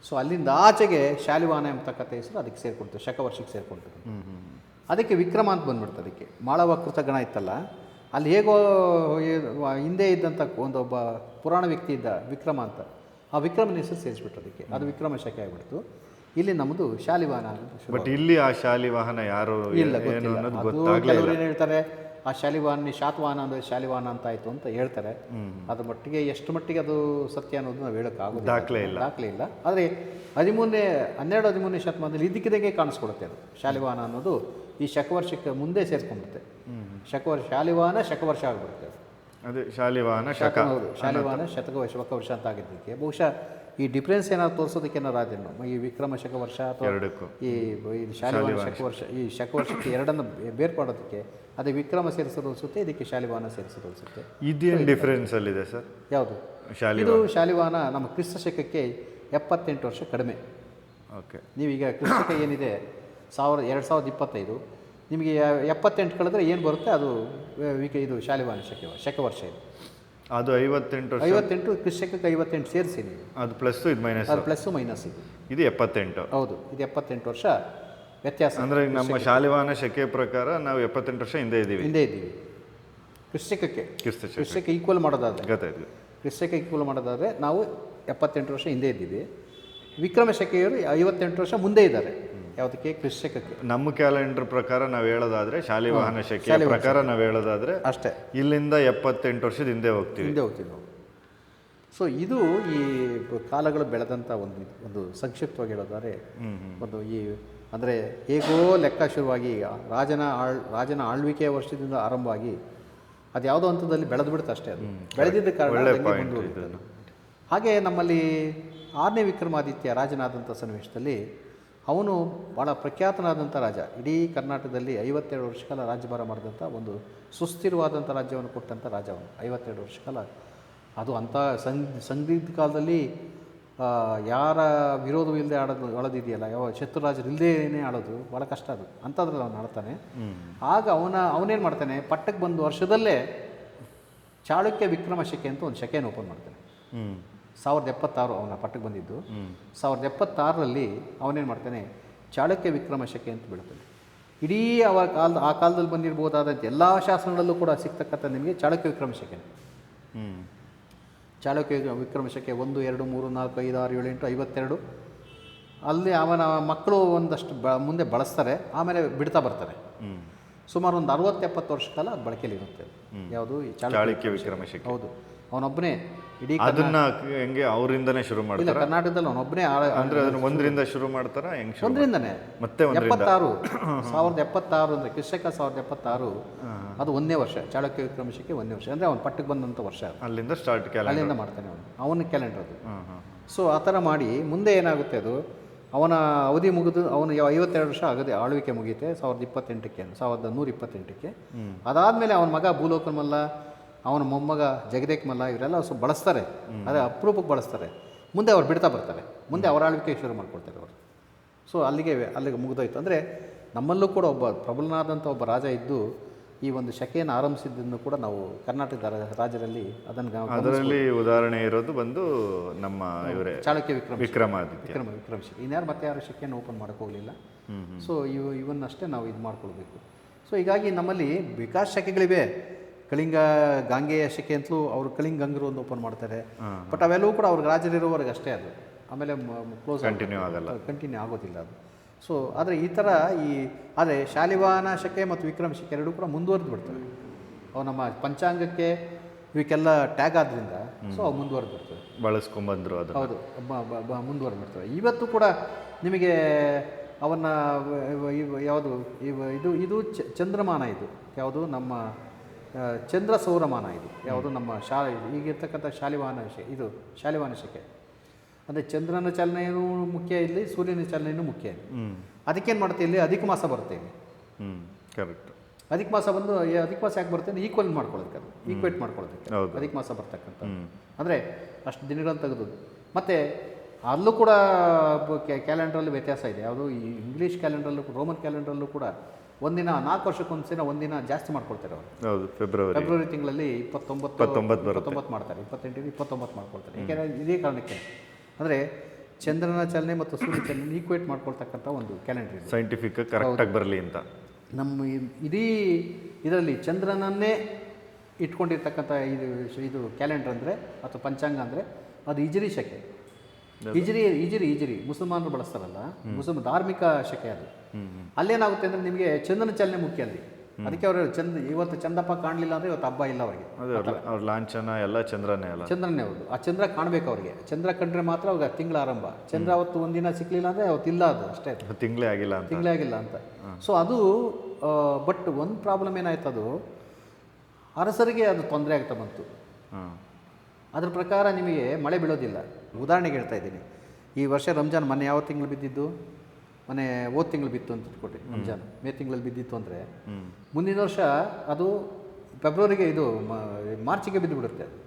ಸೊ ಅಲ್ಲಿಂದ ಆಚೆಗೆ ಶಾಲಿವಾಹನ ಎಂಬತಕ್ಕಂಥ ಹೆಸರು ಅದಕ್ಕೆ ಸೇರ್ಕೊಳ್ತೇವೆ ಶಕವರ್ಷಕ್ಕೆ ಹ್ಞೂ ಅದಕ್ಕೆ ವಿಕ್ರಮ ಅಂತ ಬಂದ್ಬಿಡ್ತು ಅದಕ್ಕೆ. ಮಾಳವ ಗಣ ಇತ್ತಲ್ಲ ಅಲ್ಲಿ ಹೇಗೋ ಹಿಂದೆ ಇದ್ದಂಥ ಒಂದು ಒಬ್ಬ ಪುರಾಣ ವ್ಯಕ್ತಿ ಇದ್ದ ವಿಕ್ರಮ ಅಂತ ಆ ವಿಕ್ರಮನ ಹೆಸರು ಸೇರಿಸ್ಬಿಟ್ಟು ಅದಕ್ಕೆ. ಅದು ವಿಕ್ರಮ ಶಕೆ ಆಗಿಬಿಡ್ತು. ಇಲ್ಲಿ ನಮ್ಮದು ಶಾಲಿವಾಹನ ಬಟ್ ಇಲ್ಲಿ ಆ ಶಾಲಿವಾಹನ ಯಾರು ಇಲ್ಲ ಗೊತ್ತಿಲ್ಲ. ಏನು ಹೇಳ್ತಾರೆ ಆ ಶಾಲಿವಾನಿ ಶಾತವಾನ ಅಂದರೆ ಶಾಲಿವಾನ ಅಂತ ಆಯಿತು ಅಂತ ಹೇಳ್ತಾರೆ. ಅದ್ರ ಮಟ್ಟಿಗೆ ಎಷ್ಟು ಮಟ್ಟಿಗೆ ಅದು ಸತ್ಯ ಅನ್ನೋದು ನಾವು ಹೇಳೋಕ್ಕಾಗೋದು ದಾಖಲೆ ಇಲ್ಲ. ದಾಖಲೆ ಇಲ್ಲ. ಆದರೆ ಹದಿಮೂರನೇ ಹನ್ನೆರಡು ಹದಿಮೂರನೇ ಶತಮಾನದಲ್ಲಿ ಇದ್ದಕ್ಕಿದ್ದಂಗೆ ಕಾಣಿಸ್ಕೊಡುತ್ತೆ ಅದು ಶಾಲಿವಾನ ಅನ್ನೋದು. ಈ ಶಕವರ್ಷಕ್ಕೆ ಮುಂದೆ ಸೇರ್ಕೊಂಡ್ಬಿಡುತ್ತೆ ಶಕವರ್ಷ ಶಾಲಿವಾನ ಶಕವರ್ಷ ಆಗಿಬಿಡುತ್ತೆ ಅದು. ಅದೇ ಶಾಲಿ ವಾಹನ ಶಕ ಹೌದು ಶಾಲಿವಾನ ಶತಕ ವರ್ಷ ಶಕವರ್ಷ ಅಂತ ಆಗಿದ್ದಕ್ಕೆ. ಬಹುಶಃ ಈ ಡಿಫ್ರೆನ್ಸ್ ಏನಾದ್ರು ತೋರಿಸೋದಕ್ಕೆ ಏನಾರು ಅದೇನು ಈ ವಿಕ್ರಮ ಶಕವರ್ಷ ಅಥವಾ ಈ ಶಾಲಿವಾನ ಶಕವರ್ಷ ಈ ಶಕವರ್ಷಕ್ಕೆ ಎರಡನ್ನು ಬೇರ್ಪಡೋದಕ್ಕೆ ಅದೇ ವಿಕ್ರಮ ಸೇರಿಸೋದು ಅನಿಸುತ್ತೆ ಇದಕ್ಕೆ ಶಾಲಿವಾನ ಸೇರಿಸೋದು ಅನಿಸುತ್ತೆ ಇದೇನು ಡಿಫ್ರೆನ್ಸ್ ಅಲ್ಲಿದೆ ಸರ್? ಯಾವುದು? ಶಾಲಿ ಇದು ಶಾಲಿವಾನ ನಮ್ಮ ಕ್ರಿಸ್ತ ಶಕಕ್ಕೆ ಎಪ್ಪತ್ತೆಂಟು ವರ್ಷ ಕಡಿಮೆ. ಓಕೆ. ನೀವೀಗ ಕ್ರಿಸ್ತಕ ಏನಿದೆ? ಸಾವಿರದ ಎರಡು ಸಾವಿರದ ಇಪ್ಪತ್ತೈದು. ನಿಮಗೆ ಎಪ್ಪತ್ತೆಂಟು ಕಳೆದ್ರೆ ಏನು ಬರುತ್ತೆ? ಅದು ವಿಕೆ ಇದು ಶಾಲಿವಾನ ಶಕ ಶಕವರ್ಷ ಇದು. ಅದು ಐವತ್ತೆಂಟು ಐವತ್ತೆಂಟು ಕ್ರಿಸ್ತಕಕ್ಕೆ ಐವತ್ತೆಂಟು ಸೇರಿಸಿ ನೀವು. ಅದು ಪ್ಲಸ್ ಇದು ಮೈನಸ್ ಅದು ಪ್ಲಸ್ ಮೈನಸ್ ಇದು. ಇದು ಎಪ್ಪತ್ತೆಂಟು. ಹೌದು ಇದು ಎಪ್ಪತ್ತೆಂಟು ವರ್ಷ. ವ್ಯತ್ಯಾಸ ಅಂದರೆ ನಮ್ಮ ಶಾಲಿವಾಹನ ಶಕೆ ಪ್ರಕಾರ ನಾವು ಎಪ್ಪತ್ತೆಂಟು ವರ್ಷ ಹಿಂದೆ ಇದ್ದೀವಿ. ಹಿಂದೆ ಇದ್ದೀವಿ. ಶಕೆ. ಕ್ರಿಸ್ತಕ್ಕೆ ಈಕ್ವಲ್ ಮಾಡೋದಾದರೆ. ಗೊತ್ತಾಯ್ತು ಈಕ್ವಲ್ ಮಾಡೋದಾದರೆ ನಾವು ಎಪ್ಪತ್ತೆಂಟು ವರ್ಷ ಹಿಂದೆ ಇದ್ದೀವಿ. ವಿಕ್ರಮ ಶಕೆಯವರು ಐವತ್ತೆಂಟು ವರ್ಷ ಮುಂದೆ ಇದ್ದಾರೆ. ಯಾವುದಕ್ಕೆ ಕ್ರಿಸ್ತಕಕ್ಕೆ ನಮ್ಮ ಕ್ಯಾಲೆಂಡರ್ ಪ್ರಕಾರ ನಾವು ಹೇಳೋದಾದ್ರೆ ಶಾಲಿವಾಹನ ಶಕೆ ಪ್ರಕಾರ ನಾವು ಹೇಳೋದಾದ್ರೆ ಅಷ್ಟೇ. ಇಲ್ಲಿಂದ ಎಪ್ಪತ್ತೆಂಟು ವರ್ಷದ ಹಿಂದೆ ಹೋಗ್ತೀವಿ. ಹಿಂದೆ ಹೋಗ್ತೀವಿ ನಾವು. ಸೊ ಇದು ಈ ಕಾಲಗಳು ಬೆಳೆದಂಥ ಒಂದು ಒಂದು ಸಂಕ್ಷಿಪ್ತವಾಗಿ ಹೇಳೋದಾದ್ರೆ ಒಂದು ಈ ಅಂದರೆ ಹೇಗೋ ಲೆಕ್ಕ ಶುರುವಾಗಿ ರಾಜನ ಆಳ್ ರಾಜನ ಆಳ್ವಿಕೆಯ ವರ್ಷದಿಂದ ಆರಂಭವಾಗಿ ಅದು ಯಾವುದೋ ಹಂತದಲ್ಲಿ ಬೆಳೆದು ಬಿಡುತ್ತೆ ಅಷ್ಟೇ ಅದು. ಬೆಳೆದಿದ್ದ ಕಾರಣ ಹಂಗೆ ನಮ್ಮಲ್ಲಿ ಆರನೇ ವಿಕ್ರಮಾದಿತ್ಯ ರಾಜನಾದಂಥ ಸನ್ನಿವೇಶದಲ್ಲಿ ಅವನು ಭಾಳ ಪ್ರಖ್ಯಾತನಾದಂಥ ರಾಜ. ಇಡೀ ಕರ್ನಾಟಕದಲ್ಲಿ ಐವತ್ತೆರಡು ವರ್ಷ ಕಾಲ ರಾಜ್ಯಭಾರ ಮಾಡಿದಂಥ ಒಂದು ಸುಸ್ಥಿರವಾದಂಥ ರಾಜ್ಯವನ್ನು ಕೊಟ್ಟಂಥ ರಾಜ ಅವನು. ಐವತ್ತೆರಡು ವರ್ಷ ಕಾಲ. ಅದು ಅಂಥ ಸಂಗ್ ಸಂದಿಗ್ಧ ಕಾಲದಲ್ಲಿ ಯಾರ ವಿರೋಧವೂ ಇಲ್ಲದೆ ಆಡೋದು ಆಳೋದಿದೆಯಲ್ಲ ಯಾವ ಶತ್ರುರಾಜರು ಇಲ್ಲದೇನೆ ಆಡೋದು ಭಾಳ ಕಷ್ಟ ಅದು. ಅಂಥದ್ರಲ್ಲಿ ಅವನು ಆಡ್ತಾನೆ. ಆಗ ಅವನ ಅವನೇನು ಮಾಡ್ತಾನೆ? ಪಟ್ಟಕ್ಕೆ ಬಂದು ವರ್ಷದಲ್ಲೇ ಚಾಳುಕ್ಯ ವಿಕ್ರಮ ಶಕೆ ಅಂತ ಒಂದು ಶಕೆಯನ್ನು ಓಪನ್ ಮಾಡ್ತಾನೆ. ಸಾವಿರದ ಎಪ್ಪತ್ತಾರು ಅವನ ಪಟ್ಟಕ್ಕೆ ಬಂದಿದ್ದು. ಸಾವಿರದ ಎಪ್ಪತ್ತಾರರಲ್ಲಿ ಅವನೇನು ಮಾಡ್ತಾನೆ? ಚಾಳುಕ್ಯ ವಿಕ್ರಮ ಶಕೆ ಅಂತ ಬಿಡ್ತಾನೆ ಇಡೀ ಅವ ಕಾಲದ ಆ ಕಾಲದಲ್ಲಿ ಬಂದಿರ್ಬೋದಾದಂಥ ಎಲ್ಲ ಶಾಸನಗಳಲ್ಲೂ ಕೂಡ ಸಿಗ್ತಕ್ಕಂಥ ನಿಮಗೆ ಚಾಳುಕ್ಯ ವಿಕ್ರಮ ಶಕೆ ಹ್ಮ್. ಚಾಳುಕ್ಯ ವಿಕ್ರಮಶಕ್ಕೆ ಶಕೆ ಒಂದು ಎರಡು ಮೂರು ನಾಲ್ಕು ಐದು ಆರು ಏಳು ಎಂಟು ಐವತ್ತೆರಡು. ಅಲ್ಲಿ ಅವನ ಮಕ್ಕಳು ಒಂದಷ್ಟು ಬ ಮುಂದೆ ಬಳಸ್ತಾರೆ ಆಮೇಲೆ ಬಿಡ್ತಾ ಬರ್ತಾರೆ. ಸುಮಾರು ಒಂದು ಅರವತ್ತೆಪ್ಪತ್ತು ವರ್ಷ ಕಾಲ ಅದು ಬಳಕೆಯಲ್ಲಿ ಇರುತ್ತೆ ಯಾವುದು ಈ ಚಾಳುಕ್ಯ ವಿಕ್ರಮಶಕೆ ವಿಕ್ರಮ ಶಕೆ ಹೌದು. ಅವನೊಬ್ಬನೇ ಇಡೀ ಅದನ್ನ ಹೆಂಗೆ ಅವರಿಂದನೇ ಶುರು ಮಾಡ್ತಾರ? ಕರ್ನಾಟಕದಲ್ಲಿ ಒಬ್ಬನೇ ಅಂದ್ರೆ ಅದನ್ನ ಒಂದರಿಂದ ಶುರು ಮಾಡ್ತಾರ ಹೆಂಗ್ ಒಂದರಿಂದನೇ. ಮತ್ತೆ ಎಪ್ಪತ್ತಾರು. ಸಾವಿರದ ಎಪ್ಪತ್ತಾರು ಅಂದ್ರೆ ಕ್ರಿಸ್ತಕ ಸಾವಿರದ ಎಪ್ಪತ್ತಾರು. ಅದು ಒಂದೇ ವರ್ಷ. ಚಾಳುಕ್ಯ ವಿಕ್ರಮಶಕ್ಕೆ ಒಂದೇ ವರ್ಷ. ಅಂದ್ರೆ ಅವನು ಪಟ್ಟಕ್ಕೆ ಬಂದಂತ ವರ್ಷ. ಅಲ್ಲಿಂದ ಸ್ಟಾರ್ಟ್ ಕ್ಯಾಲೆಂಡರ್ ಅಲ್ಲಿಂದ ಮಾಡ್ತಾನೆ ಅವನು. ಅವನ ಕ್ಯಾಲೆಂಡರ್ ಅದು. ಸೊ ಆ ಥರ ಮಾಡಿ ಮುಂದೆ ಏನಾಗುತ್ತೆ ಅದು? ಅವನ ಅವಧಿ ಮುಗಿದು ಅವನು ಐವತ್ತೆರಡು ವರ್ಷ ಆಗದೆ ಆಳ್ವಿಕೆ ಮುಗಿಯುತ್ತೆ ಸಾವಿರದ ಇಪ್ಪತ್ತೆಂಟಕ್ಕೆ ಸಾವಿರದ ನೂರ ಇಪ್ಪತ್ತೆಂಟಕ್ಕೆ. ಅದಾದಮೇಲೆ ಅವನ ಮಗ ಭೂಲೋಕನ್ ಮಲ್ಲ ಅವನ ಮೊಮ್ಮಗ ಜಗದೇಕ್ ಮಲ್ಲ ಇವರೆಲ್ಲ ಸ್ವಲ್ಪ ಬಳಸ್ತಾರೆ. ಅದೇ ಅಪರೂಪಕ್ಕೆ ಬಳಸ್ತಾರೆ. ಮುಂದೆ ಅವ್ರು ಬಿಡ್ತಾ ಬರ್ತಾರೆ. ಮುಂದೆ ಅವರ ಆಳ್ವಿಕೆ ಶುರು ಮಾಡ್ಕೊಳ್ತಾರೆ ಅವರು. ಸೊ ಅಲ್ಲಿಗೆ ಅಲ್ಲಿಗೆ ಮುಗಿದೋಯ್ತು. ಅಂದರೆ ನಮ್ಮಲ್ಲೂ ಕೂಡ ಒಬ್ಬ ಪ್ರಬಲನಾದಂಥ ಒಬ್ಬ ರಾಜ ಇದ್ದು ಈ ಒಂದು ಶಕೆಯನ್ನು ಆರಂಭಿಸಿದ್ದನ್ನು ಕೂಡ ನಾವು ಕರ್ನಾಟಕದ ರಾಜ್ಯದಲ್ಲಿ ಅದನ್ನು ಅದರಲ್ಲಿ ಉದಾಹರಣೆ ಇರೋದು ಬಂದು ನಮ್ಮ ಇವರೇ ಚಾಳುಕ್ಯ ವಿಕ್ರಮ ವಿಕ್ರಮ ವಿಕ್ರಮ ಶಕೆ ಇನ್ಯಾರು ಮತ್ತೆ ಯಾರು ಶಕೆಯನ್ನು ಓಪನ್ ಮಾಡಕ್ಕೆ ಹೋಗಲಿಲ್ಲ. ಸೊ ಇವು ಇವನ್ನಷ್ಟೇ ನಾವು ಇದು ಮಾಡ್ಕೊಳ್ಬೇಕು. ಸೊ ಹೀಗಾಗಿ ನಮ್ಮಲ್ಲಿ ವಿಕಾಸ್ ಶಕೆಗಳಿವೆ. ಕಳಿಂಗ ಗಾಂಗೆಯ ಶಕೆ ಅಂತಲೂ ಅವರು ಕಳಿಂಗ ಗಂಗರು ಒಂದು ಓಪನ್ ಮಾಡ್ತಾರೆ. ಬಟ್ ಅವೆಲ್ಲವೂ ಕೂಡ ಅವ್ರಿಗೆ ರಾಜರಿರೋವರೆಗೆ ಅಷ್ಟೇ ಅದು. ಆಮೇಲೆ ಕ್ಲೋಸ್ ಕಂಟಿನ್ಯೂ ಆಗಲ್ಲ ಕಂಟಿನ್ಯೂ ಆಗೋದಿಲ್ಲ. ಅದು. ಸೊ ಆದರೆ ಈ ಥರ ಈ ಆದರೆ ಶಾಲಿವಾನ ಶಕೆ ಮತ್ತು ವಿಕ್ರಮ ಶಕೆ ಎರಡೂ ಕೂಡ ಮುಂದುವರೆದು ಬಿಡ್ತವೆ. ಅವು ನಮ್ಮ ಪಂಚಾಂಗಕ್ಕೆ ಇವಕ್ಕೆಲ್ಲ ಟ್ಯಾಗ್ ಆದ್ದರಿಂದ ಸೊ ಅವು ಮುಂದುವರೆದು ಬಿಡ್ತವೆ. ಬಳಸ್ಕೊಂಬಂದ್ರು ಅದು ಹೌದು ಮುಂದುವರೆದು ಬಿಡ್ತವೆ. ಇವತ್ತು ಕೂಡ ನಿಮಗೆ ಅವನ್ನ ಯಾವುದು ಇವ ಇದು ಇದು ಚಂದ್ರಮಾನ ಇದು. ಯಾವುದು ನಮ್ಮ ಚಂದ್ರ ಸೌರಮಾನ ಇದು ಯಾವುದು ನಮ್ಮ ಶಾಲೆ ಈಗಿರ್ತಕ್ಕಂಥ ಶಾಲಿವಾಹನ ಶಕೆ ಇದು ಶಾಲಿವಾಹನ ಶಕೆ ಅಂದರೆ ಚಂದ್ರನ ಚಲನೆಯೂ ಮುಖ್ಯ ಇಲ್ಲಿ ಸೂರ್ಯನ ಚಲನೆಯೂ ಮುಖ್ಯ ಅದಕ್ಕೇನು ಮಾಡುತ್ತೆ ಇಲ್ಲಿ? ಅಧಿಕ ಮಾಸ ಬರುತ್ತೆ ಇಲ್ಲಿ. ಹ್ಞೂ ಕರೆಕ್ಟ್ ಅಧಿಕ ಮಾಸ ಬಂದು ಅಧಿಕ ಮಾಸ ಯಾಕೆ ಬರುತ್ತೆ ಈಕ್ವಲ್ ಮಾಡ್ಕೊಳ್ಳೋದಕ್ಕೆ ಅದು ಈಕ್ವೇಟ್ ಮಾಡ್ಕೊಳ್ಳೋದಕ್ಕೆ. ಅಧಿಕ ಮಾಸ ಬರ್ತಕ್ಕಂಥ ಅಂದರೆ ಅಷ್ಟು ದಿನಗಳನ್ನು ತೆಗೆದು. ಮತ್ತು ಅಲ್ಲೂ ಕೂಡ ಕ್ಯಾಲೆಂಡ್ರಲ್ಲಿ ವ್ಯತ್ಯಾಸ ಇದೆ. ಯಾವುದು ಈ ಇಂಗ್ಲೀಷ್ ಕ್ಯಾಲೆಂಡ್ರಲ್ಲೂ ರೋಮನ್ ಕ್ಯಾಲೆಂಡ್ರಲ್ಲೂ ಕೂಡ ಒಂದಿನ ನಾಲ್ಕು ವರ್ಷಕ್ಕೊಂದ್ಸಿನ ಒಂದಿನ ಜಾಸ್ತಿ ಮಾಡ್ಕೊಳ್ತಾರೆ ಅವರು. ಹೌದು ಫೆಬ್ರವರಿ ಫೆಬ್ರವರಿ ತಿಂಗಳಲ್ಲಿ ಇಪ್ಪತ್ತೊಂಬತ್ತು ಇಪ್ಪತ್ತೊಂಬತ್ತು ಮಾಡ್ತಾರೆ ಇಪ್ಪತ್ತೆಂಟು ಇಪ್ಪತ್ತೊಂಬತ್ತು ಮಾಡ್ಕೊಳ್ತಾರೆ ಯಾಕೆಂದರೆ ಇದೇ ಕಾರಣಕ್ಕೆ ಅಂದರೆ ಚಂದ್ರನ ಚಲನೆ ಮತ್ತು ಸೂರ್ಯ ಚಲನೆ ಈಕ್ವೇಟ್ ಮಾಡ್ಕೊಳ್ತಕ್ಕಂಥ ಒಂದು ಕ್ಯಾಲೆಂಡರ್ ಇದೆ. ಸೈಂಟಿಫಿಕ್ ಕರೆಕ್ಟಾಗಿ ಬರಲಿ ಅಂತ. ನಮ್ಮ ಇಡೀ ಇದರಲ್ಲಿ ಚಂದ್ರನನ್ನೇ ಇಟ್ಕೊಂಡಿರ್ತಕ್ಕಂಥ ಇದು ಇದು ಕ್ಯಾಲೆಂಡರ್ ಅಂದರೆ ಅಥವಾ ಪಂಚಾಂಗ ಅಂದರೆ ಅದು ಇಜರಿ ಶಕೆ. ಇಜರಿ ಇಜರಿ ಇಜರಿ ಮುಸಲ್ಮಾನರು ಬಳಸ್ತಾರಲ್ಲ ಮುಸಲ್ಮಾನ ಧಾರ್ಮಿಕ ಶಕೆ ಅದು. ಅಲ್ಲೇನಾಗುತ್ತೆ ಅಂದರೆ ನಿಮಗೆ ಚಂದ್ರನ ಚಲನೆ ಮುಖ್ಯ ಅಲ್ಲಿ. ಅದಕ್ಕೆ ಅವರು ಚಂದ ಇವತ್ತು ಚಂದಪ್ಪ ಕಾಣಲಿಲ್ಲ ಅಂದರೆ ಇವತ್ತು ಹಬ್ಬ ಇಲ್ಲ ಅವರಿಗೆ. ಅವ್ರ ಲಾಂಛನ ಎಲ್ಲ ಚಂದ್ರನೇ ಅಲ್ಲ. ಚಂದ್ರನೇ ಹೌದು. ಆ ಚಂದ್ರ ಕಾಣಬೇಕು ಅವರಿಗೆ. ಚಂದ್ರ ಕಂಡ್ರೆ ಮಾತ್ರ ಅವಾಗ ತಿಂಗಳ ಆರಂಭ. ಚಂದ್ರ ಅವತ್ತು ಒಂದಿನ ಸಿಕ್ಕಲಿಲ್ಲ ಅಂದರೆ ಅವತ್ತು ಇಲ್ಲ ಅದು ಅಷ್ಟೇ ತಿಂಗಳೇ ಆಗಿಲ್ಲ ತಿಂಗಳೇ ಆಗಿಲ್ಲ ಅಂತ. ಸೊ ಅದು ಬಟ್ ಒಂದು ಪ್ರಾಬ್ಲಮ್ ಏನಾಯ್ತು ಅದು? ಅರಸರಿಗೆ ಅದು ತೊಂದರೆ ಆಗ್ತಾ ಬಂತು. ಅದ್ರ ಪ್ರಕಾರ ನಿಮಗೆ ಮಳೆ ಬೀಳೋದಿಲ್ಲ. ಉದಾಹರಣೆಗೆ ಹೇಳ್ತಾ ಇದ್ದೀನಿ. ಈ ವರ್ಷ ರಂಜಾನ್ ಮೊನ್ನೆ ಯಾವ ತಿಂಗಳು ಬಿದ್ದಿದ್ದು? ಮೊನ್ನೆ ಹೋದ ತಿಂಗಳು ಬಿತ್ತು ಅಂತ ಇಟ್ಕೊಟ್ಟಿ ರಂಜಾನ್ ಮೇ ತಿಂಗಳಲ್ಲಿ ಬಿದ್ದಿತ್ತು ಅಂದರೆ ಮುಂದಿನ ವರ್ಷ ಅದು ಫೆಬ್ರವರಿಗೆ ಇದು ಮಾರ್ಚಿಗೆ ಬಿದ್ದು ಬಿಡುತ್ತೆ ಅದು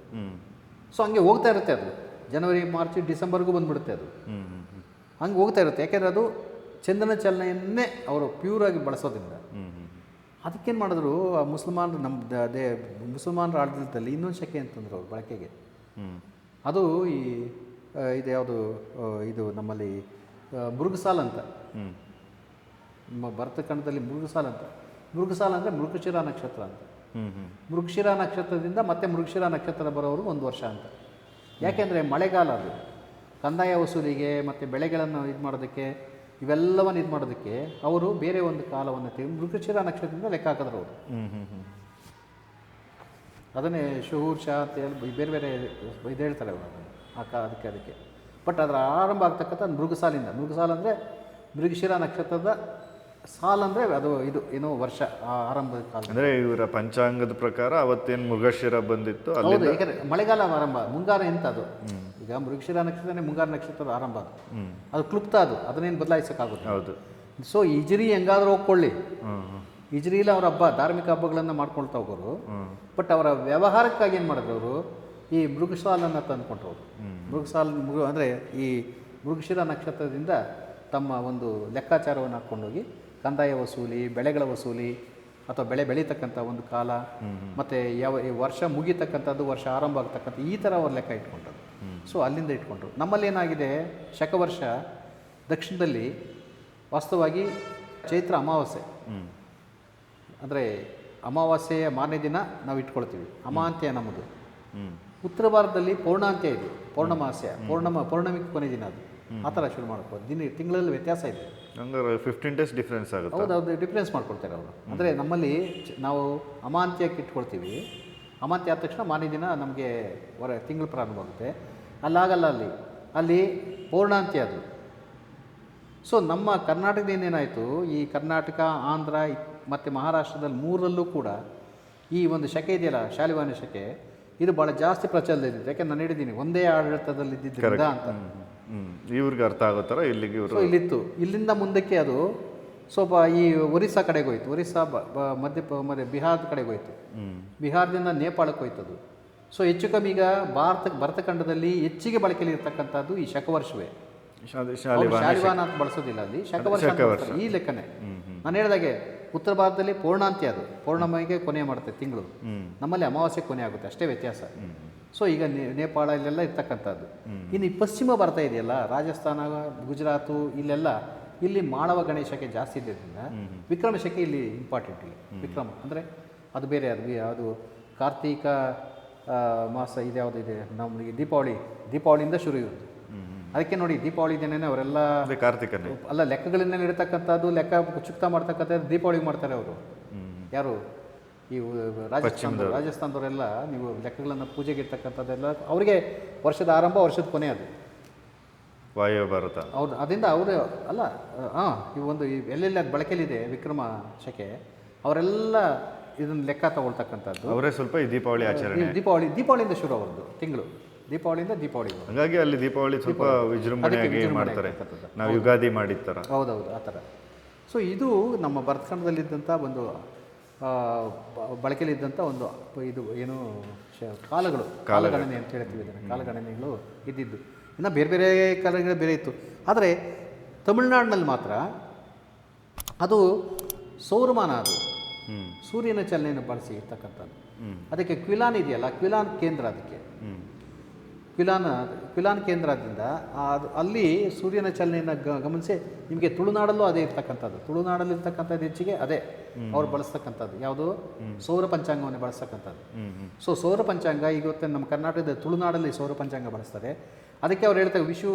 ಸೊ ಹಂಗೆ ಹೋಗ್ತಾ ಇರುತ್ತೆ ಅದು. ಜನವರಿ ಮಾರ್ಚ್ ಡಿಸೆಂಬರ್ಗೂ ಬಂದುಬಿಡುತ್ತೆ ಅದು. ಹಂಗೆ ಹೋಗ್ತಾ ಇರುತ್ತೆ. ಯಾಕೆಂದರೆ ಅದು ಚಂದನ ಚಲನೆಯನ್ನೇ ಅವರು ಪ್ಯೂರಾಗಿ ಬಳಸೋದ್ರಿಂದ. ಅದಕ್ಕೇನು ಮಾಡಿದ್ರು ಆ ಮುಸಲ್ಮಾನರು ನಮ್ಮ ದ- ಅದೇ ಮುಸಲ್ಮಾನರ ಆಡಳಿತದಲ್ಲಿ ಇನ್ನೊಂದು ಶಕೆ ಅಂತಂದ್ರು ಅವ್ರು ಬಳಕೆಗೆ. ಅದು ಈ ಇದು ಯಾವುದು ಇದು ನಮ್ಮಲ್ಲಿ ಮೃಗಸಾಲ್ ಅಂತ. ನಮ್ಮ ಭರತಖಂಡದಲ್ಲಿ ಮೃಗಸಾಲ ಅಂತ. ಮೃಗಸಾಲ್ ಅಂದರೆ ಮೃಗಶಿರ ನಕ್ಷತ್ರ ಅಂತ. ಮೃಗಶಿರ ನಕ್ಷತ್ರದಿಂದ ಮತ್ತೆ ಮೃಗಶಿರ ನಕ್ಷತ್ರ ಬರೋವರೆಗೂ ಒಂದು ವರ್ಷ ಅಂತ. ಯಾಕೆಂದರೆ ಮಳೆಗಾಲ ಅದು. ಕಂದಾಯ ವಸೂಲಿಗೆ ಮತ್ತು ಬೆಳೆಗಳನ್ನು ಇದು ಮಾಡೋದಕ್ಕೆ, ಇವೆಲ್ಲವನ್ನು ಇದು ಮಾಡೋದಕ್ಕೆ ಅವರು ಬೇರೆ ಒಂದು ಕಾಲವನ್ನು ತೆಗೆದು ಮೃಗಶಿರ ನಕ್ಷತ್ರದಿಂದ ಲೆಕ್ಕ ಹಾಕಿದ್ರು ಅವರು. ಅದನ್ನೇ ಶುಹೂರ್ಷ ಅಂತ ಹೇಳಿ ಬೇರೆ ಬೇರೆ ಇದು ಹೇಳ್ತಾರೆ ಅವರು ಆ ಕಾ ಅದಕ್ಕೆ ಅದಕ್ಕೆ. ಬಟ್ ಅದರ ಆರಂಭ ಆಗ್ತಕ್ಕಂಥ ಮೃಗಸಾಲಿಂದ. ಮೃಗಸಾಲ ಅಂದರೆ ಮೃಗಶಿರ ನಕ್ಷತ್ರದ ಸಾಲ್ ಅಂದರೆ ಅದು ಇದು ಏನೋ ವರ್ಷ ಆ ಆರಂಭದ ಕಾಲ. ಅಂದರೆ ಇವರ ಪಂಚಾಂಗದ ಪ್ರಕಾರ ಅವತ್ತೇನು ಮೃಗಶಿರ ಬಂದಿತ್ತು ಹೌದು ಯಾಕಂದರೆ ಮಳೆಗಾಲ ಆರಂಭ ಮುಂಗಾರ ಎಂತ ಅದು? ಈಗ ಮೃಗಶಿರ ನಕ್ಷತ್ರನೇ ಮುಂಗಾರ ನಕ್ಷತ್ರದ ಆರಂಭ ಅದು. ಅದು ಕ್ಲುಪ್ತ ಅದು ಅದನ್ನೇನು ಬದಲಾಯಿಸೋಕ್ಕಾಗುತ್ತೆ ಹೌದು. ಸೊ ಇಜರಿ ಹೆಂಗಾದ್ರೂ ಹೋಗ್ಕೊಳ್ಳಿ. ಇಜ್ರಿಲಿ ಅವ್ರ ಹಬ್ಬ ಧಾರ್ಮಿಕ ಹಬ್ಬಗಳನ್ನು ಮಾಡ್ಕೊಳ್ತಾ ಹೋಗೋರು. ಬಟ್ ಅವರ ವ್ಯವಹಾರಕ್ಕಾಗಿ ಏನು ಮಾಡಿದ್ರು ಅವರು? ಈ ಮೃಗಸಾಲನ್ನು ತಂದುಕೊಂಡ್ರು ಮೃಗಸಾಲ್ ಮೃಗ ಅಂದರೆ ಈ ಮೃಗಶಿರ ನಕ್ಷತ್ರದಿಂದ ತಮ್ಮ ಒಂದು ಲೆಕ್ಕಾಚಾರವನ್ನು ಹಾಕ್ಕೊಂಡೋಗಿ ಕಂದಾಯ ವಸೂಲಿ, ಬೆಳೆಗಳ ವಸೂಲಿ, ಅಥವಾ ಬೆಳೆ ಬೆಳೀತಕ್ಕಂಥ ಒಂದು ಕಾಲ, ಮತ್ತು ಯಾವ ವರ್ಷ ಮುಗಿತಕ್ಕಂಥದ್ದು, ವರ್ಷ ಆರಂಭ ಆಗ್ತಕ್ಕಂಥ, ಈ ಥರ ಅವ್ರ ಲೆಕ್ಕ ಇಟ್ಕೊಂಡ್ರು. ಸೊ ಅಲ್ಲಿಂದ ಇಟ್ಕೊಂಡ್ರು. ನಮ್ಮಲ್ಲಿ ಏನಾಗಿದೆ ಶಕವರ್ಷ ದಕ್ಷಿಣದಲ್ಲಿ ವಾಸ್ತವವಾಗಿ ಚೈತ್ರ ಅಮಾವಾಸ್ಯೆ. ಅಂದರೆ ಅಮಾವಾಸ್ಯೆಯ ಮಾರನೇ ದಿನ ನಾವು ಇಟ್ಕೊಳ್ತೀವಿ ಅಮಾಂತ್ಯ ನಮ್ಮದು. ಉತ್ತರ ಭಾರತದಲ್ಲಿ ಪೌರ್ಣಾಂತ್ಯ ಇದೆ ಪೌರ್ಣಮಾಸ್ಯ ಪೌರ್ಣಮ ಪೌರ್ಣಮಿಗೆ ಕೊನೆ ದಿನ ಅದು. ಆ ಥರ ಶುರು ಮಾಡ್ಬೋದು. ದಿನ ತಿಂಗಳಲ್ಲಿ ವ್ಯತ್ಯಾಸ ಇದೆ. ಹಂಗಾರೆ ಫಿಫ್ಟೀನ್ ಡೇಸ್ ಡಿಫ್ರೆನ್ಸ್ ಆಗುತ್ತೆ? ಹೌದು ಅದು ಡಿಫ್ರೆನ್ಸ್ ಮಾಡ್ಕೊಳ್ತಾರೆ ಅವರು. ಅಂದರೆ ನಮ್ಮಲ್ಲಿ ನಾವು ಅಮಾಂತ್ಯಕ್ಕೆ ಇಟ್ಕೊಳ್ತೀವಿ. ಅಮಾಂತ್ಯ ಆದ ತಕ್ಷಣ ಮಾರನೇ ದಿನ ನಮಗೆ ಹೊರ ತಿಂಗಳು ಪ್ರಾರಂಭ ಆಗುತ್ತೆ. ಅಲ್ಲಾಗಲ್ಲ ಅಲ್ಲಿ. ಅಲ್ಲಿ ಪೌರ್ಣಾಂತ್ಯ ಅದು. ಸೊ ನಮ್ಮ ಕರ್ನಾಟಕದ ಏನೇನಾಯಿತು? ಈ ಕರ್ನಾಟಕ ಆಂಧ್ರ ಮತ್ತು ಮಹಾರಾಷ್ಟ್ರದಲ್ಲಿ ಮೂರಲ್ಲೂ ಕೂಡ ಈ ಒಂದು ಶಕೆ ಇದೆಯಲ್ಲ ಶಾಲಿವಾನಿ ಶಕೆ ಇದು ಬಹಳ ಜಾಸ್ತಿ ಪ್ರಚಲದಲ್ಲಿದೆ ಯಾಕೆ ನಾನು ಹೇಳಿದ್ದೀನಿ ಒಂದೇ ಆಡಳಿತದಲ್ಲಿ ಇದ್ದಿದ್ದರಿಂದ ಅಂತ. ಇವ್ರಿಗೆ ಅರ್ಥ ಆಗೋ ಥರ ಇಲ್ಲಿಗೆ ಇವರು ಇಲ್ಲಿತ್ತು. ಇಲ್ಲಿಂದ ಮುಂದಕ್ಕೆ ಅದು ಸ್ವಲ್ಪ ಈ ಒರಿಸ್ಸಾ ಕಡೆಗೆ ಹೋಯ್ತು. ಒರಿಸ್ಸಾ ಮಧ್ಯ ಮಧ್ಯ ಬಿಹಾರದ ಕಡೆಗೆ ಹೋಯ್ತು. ಬಿಹಾರದಿಂದ ನೇಪಾಳಕ್ಕೆ ಹೋಯ್ತು ಅದು ಸೊ ಹೆಚ್ಚು ಕಮ್ಮಿ ಈಗ ಭಾರತ ಭರತಖಂಡದಲ್ಲಿ ಹೆಚ್ಚಿಗೆ ಬಳಕೆಯಲ್ಲಿ ಇರ್ತಕ್ಕಂಥದ್ದು ಈ ಶಕವರ್ಷವೇ. ಶಾಲಿವಾನ ಅಂತ ಬಳಸೋದಿಲ್ಲ ಅಲ್ಲಿ. ಶಕವರ್ಷ. ಈ ಲೆಕ್ಕನೇ. ನಾನು ಹೇಳಿದಾಗೆ ಉತ್ತರ ಭಾರತದಲ್ಲಿ ಪೂರ್ಣಾಂತ್ಯ ಅದು. ಪೂರ್ಣಮಿಗೆ ಕೊನೆ ಮಾಡುತ್ತೆ ತಿಂಗಳು. ನಮ್ಮಲ್ಲಿ ಅಮಾವಾಸ್ಯೆ ಕೊನೆ ಆಗುತ್ತೆ ಅಷ್ಟೇ ವ್ಯತ್ಯಾಸ. ಸೊ ಈಗ ನೇ- ನೇಪಾಳ ಇಲ್ಲೆಲ್ಲ ಇರ್ತಕ್ಕಂಥದ್ದು ಇನ್ನು ಈ ಪಶ್ಚಿಮ ಭಾರತ ಇದೆಯಲ್ಲ ರಾಜಸ್ಥಾನ ಗುಜರಾತು ಇಲ್ಲೆಲ್ಲ ಇಲ್ಲಿ ಮಾಳವ ಗಣೇಶಕ್ಕೆ ಜಾಸ್ತಿ ಇದ್ದರಿಂದ ವಿಕ್ರಮ ಶಕೆ ಇಲ್ಲಿ ಇಂಪಾರ್ಟೆಂಟ್ ಇಲ್ಲಿ. ವಿಕ್ರಮ ಅಂದರೆ ಅದು ಬೇರೆ ಅದು ಅದು ಕಾರ್ತೀಕ ಮಾಸ ಇದ್ಯಾವುದು ಇದೆ? ನಮಗೆ ದೀಪಾವಳಿ ದೀಪಾವಳಿಯಿಂದ ಶುರು ಇರುತ್ತೆ ಅದಕ್ಕೆ ನೋಡಿ ದೀಪಾವಳಿ ದಿನನೇ ಅವರೆಲ್ಲ ಕಾರ್ತಿಕನೇ. ಅಲ್ಲ ಲೆಕ್ಕಗಳನ್ನೆಲ್ಲ ನೀಡ್ತಕ್ಕಂಥದ್ದು ಲೆಕ್ಕ ಚುಕ್ತ ಮಾಡ್ತಕ್ಕಂಥದ್ದು ದೀಪಾವಳಿಗೆ ಮಾಡ್ತಾರೆ ಅವರು. ಯಾರು? ಈ ರಾಜಸ್ಥಾನ ರಾಜಸ್ಥಾನದವರೆಲ್ಲ ನೀವು ಲೆಕ್ಕಗಳನ್ನು ಪೂಜೆಗೆ ಇರ್ತಕ್ಕಂಥದ್ದೆಲ್ಲ ಅವರಿಗೆ ವರ್ಷದ ಆರಂಭ ವರ್ಷದ ಕೊನೆ ಅದು. ವಾಯು ಭಾರತ. ಅವ್ರು ಅದರಿಂದ ಅವರು ಅಲ್ಲ ಹಾಂ ಈ ಒಂದು ಈ ಎಲ್ಲೆಲ್ಲಿ ಅದು ಬಳಕೆಯಲ್ಲಿದೆ ವಿಕ್ರಮ ಶಕೆ ಅವರೆಲ್ಲ ಇದನ್ನು ಲೆಕ್ಕ ತಗೊಳ್ತಕ್ಕಂಥದ್ದು. ಅವರೇ ಸ್ವಲ್ಪ ಈ ದೀಪಾವಳಿ ಆಚರಣೆ. ದೀಪಾವಳಿ ದೀಪಾವಳಿಯಿಂದ ಶುರು ಅವ್ರದ್ದು ತಿಂಗಳು. ದೀಪಾವಳಿಯಿಂದ ದೀಪಾವಳಿ ಹಾಗಾಗಿ ಅಲ್ಲಿ ದೀಪಾವಳಿ ಸ್ವಲ್ಪ ವಿಜೃಂಭಣೆಯಾಗಿ ವಿಜೃಂಭಣೆ ಮಾಡ್ತಾರೆ. ನಾವು ಯುಗಾದಿ ಮಾಡಿದ ಥರ ಹೌದೌದು ಆ ಥರ ಸೊ ಇದು ನಮ್ಮ ಭರತಖಂಡದಲ್ಲಿದ್ದಂಥ ಒಂದು ಬಳಕೆಯಲ್ಲಿದ್ದಂಥ ಒಂದು ಇದು ಏನು ಕಾಲಗಳು ಕಾಲಗಣನೆ ಅಂತ ಹೇಳ್ತೀವಿ ಇದನ್ನು. ಕಾಲಗಣನೆಗಳು ಇದ್ದಿದ್ದು. ಇನ್ನು ಬೇರೆ ಬೇರೆ ಕಾಲಗಳು ಬೇರೆ ಇತ್ತು. ಆದರೆ ತಮಿಳ್ನಾಡಿನಲ್ಲಿ ಮಾತ್ರ ಅದು ಸೌರಮಾನ ಅದು. ಹ್ಞೂ ಸೂರ್ಯನ ಚಲನೆಯನ್ನು ಬಳಸಿ ಇರ್ತಕ್ಕಂಥದ್ದು. ಅದಕ್ಕೆ ಕ್ವಿಲಾನ್ ಇದೆಯಲ್ಲ ಕ್ವಿಲಾನ್ ಕೇಂದ್ರ ಅದಕ್ಕೆ. ಕ್ವಿಲಾನ್ ಕ್ವಿಲಾನ್ ಕೇಂದ್ರದಿಂದ ಅದು ಅಲ್ಲಿ ಸೂರ್ಯನ ಚಲನೆಯನ್ನು ಗಮನಿಸಿ ನಿಮಗೆ ತುಳುನಾಡಲ್ಲೂ ಅದೇ ಇರ್ತಕ್ಕಂಥದ್ದು. ತುಳುನಾಡಲ್ಲಿ ಇರ್ತಕ್ಕಂಥದ್ದು ಹೆಚ್ಚಿಗೆ ಅದೇ. ಅವ್ರು ಬಳಸ್ತಕ್ಕಂಥದ್ದು. ಯಾವುದು? ಸೌರ ಪಂಚಾಂಗವನ್ನು ಬಳಸ್ತಕ್ಕಂಥದ್ದು. ಸೊ ಸೌರ ಪಂಚಾಂಗ ಈಗ ಇವತ್ತು ನಮ್ಮ ಕರ್ನಾಟಕದ ತುಳುನಾಡಲ್ಲಿ ಸೌರ ಪಂಚಾಂಗ ಬಳಸ್ತಾರೆ ಅದಕ್ಕೆ ಅವ್ರು ಹೇಳ್ತಾರೆ ವಿಶು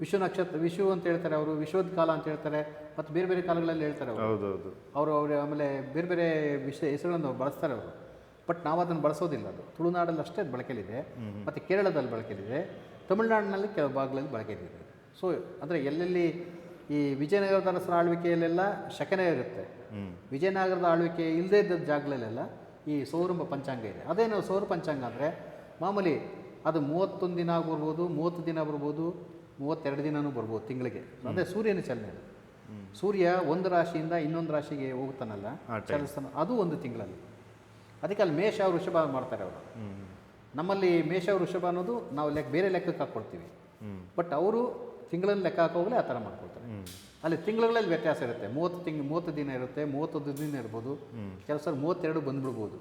ವಿಶು ನಕ್ಷತ್ರ ವಿಶು ಅಂತ ಹೇಳ್ತಾರೆ ಅವರು ವಿಶ್ವದ ಕಾಲ ಅಂತ ಹೇಳ್ತಾರೆ ಮತ್ತು ಬೇರೆ ಬೇರೆ ಕಾಲಗಳಲ್ಲಿ ಹೇಳ್ತಾರೆ ಅವರು. ಅವರು ಆಮೇಲೆ ಬೇರೆ ಬೇರೆ ವಿಷಯ ಹೆಸರುಗಳನ್ನು ಬಳಸ್ತಾರೆ ಅವರು. ಬಟ್ ನಾವು ಅದನ್ನು ಬಳಸೋದಿಲ್ಲ ಅದು. ತುಳುನಾಡಲ್ಲಿ ಅಷ್ಟೇ ಅದು ಬಳಕೆಯಲ್ಲಿದೆ. ಮತ್ತು ಕೇರಳದಲ್ಲಿ ಬಳಕೆಯಲ್ಲಿದೆ. ತಮಿಳುನಾಡಿನಲ್ಲಿ ಕೆಲವು ಭಾಗಗಳಲ್ಲಿ ಬಳಕೆಯಲ್ಲಿದೆ. ಸೊ ಅಂದರೆ ಎಲ್ಲೆಲ್ಲಿ ಈ ವಿಜಯನಗರದ ಅರಸರ ಆಳ್ವಿಕೆಯಲ್ಲೆಲ್ಲ ಶಕನೇ ಇರುತ್ತೆ. ವಿಜಯನಗರದ ಆಳ್ವಿಕೆ ಇಲ್ಲದೇ ಇದ್ದ ಜಾಗಗಳಲ್ಲೆಲ್ಲ ಈ ಸೌರಂಭ ಪಂಚಾಂಗ ಇದೆ. ಅದೇನು ಸೌರ ಪಂಚಾಂಗ ಅಂದರೆ ಮಾಮೂಲಿ ಅದು ಮೂವತ್ತೊಂದು ದಿನ ಬರ್ಬೋದು ಮೂವತ್ತು ದಿನ ಬರ್ಬೋದು ಮೂವತ್ತೆರಡು ದಿನವೂ ಬರ್ಬೋದು ತಿಂಗಳಿಗೆ. ಅಂದರೆ ಸೂರ್ಯನ ಚಲನೆ ಅದು. ಸೂರ್ಯ ಒಂದು ರಾಶಿಯಿಂದ ಇನ್ನೊಂದು ರಾಶಿಗೆ ಹೋಗ್ತಾನಲ್ಲ ಚಲಿಸ್ತಾನ. ಅದು ಒಂದು ತಿಂಗಳಲ್ಲಿ. ಅದಕ್ಕೆ ಅಲ್ಲಿ ಮೇಷ ವೃಷಭ ಮಾಡ್ತಾರೆ ಅವರು. ನಮ್ಮಲ್ಲಿ ಮೇಷ ವೃಷಭ ಅನ್ನೋದು ನಾವು ಲೆಕ್ಕ ಬೇರೆ ಲೆಕ್ಕಕ್ಕೆ ಹಾಕ್ಕೊಡ್ತೀವಿ. ಬಟ್ ಅವರು ತಿಂಗಳಲ್ಲಿ ಲೆಕ್ಕ ಹಾಕೋವಾಗಲೇ ಆ ಥರ ಮಾಡ್ಕೊಳ್ತಾರೆ. ಅಲ್ಲಿ ತಿಂಗಳುಗಳಲ್ಲಿ ವ್ಯತ್ಯಾಸ ಇರುತ್ತೆ. ಮೂವತ್ತು ತಿಂಗ್ ಮೂವತ್ತು ದಿನ ಇರುತ್ತೆ ಮೂವತ್ತೊಂದು ದಿನ ಇರ್ಬೋದು. ಕೆಲವು ಸಲ ಮೂವತ್ತೆರಡು ಬಂದ್ಬಿಡ್ಬೋದು.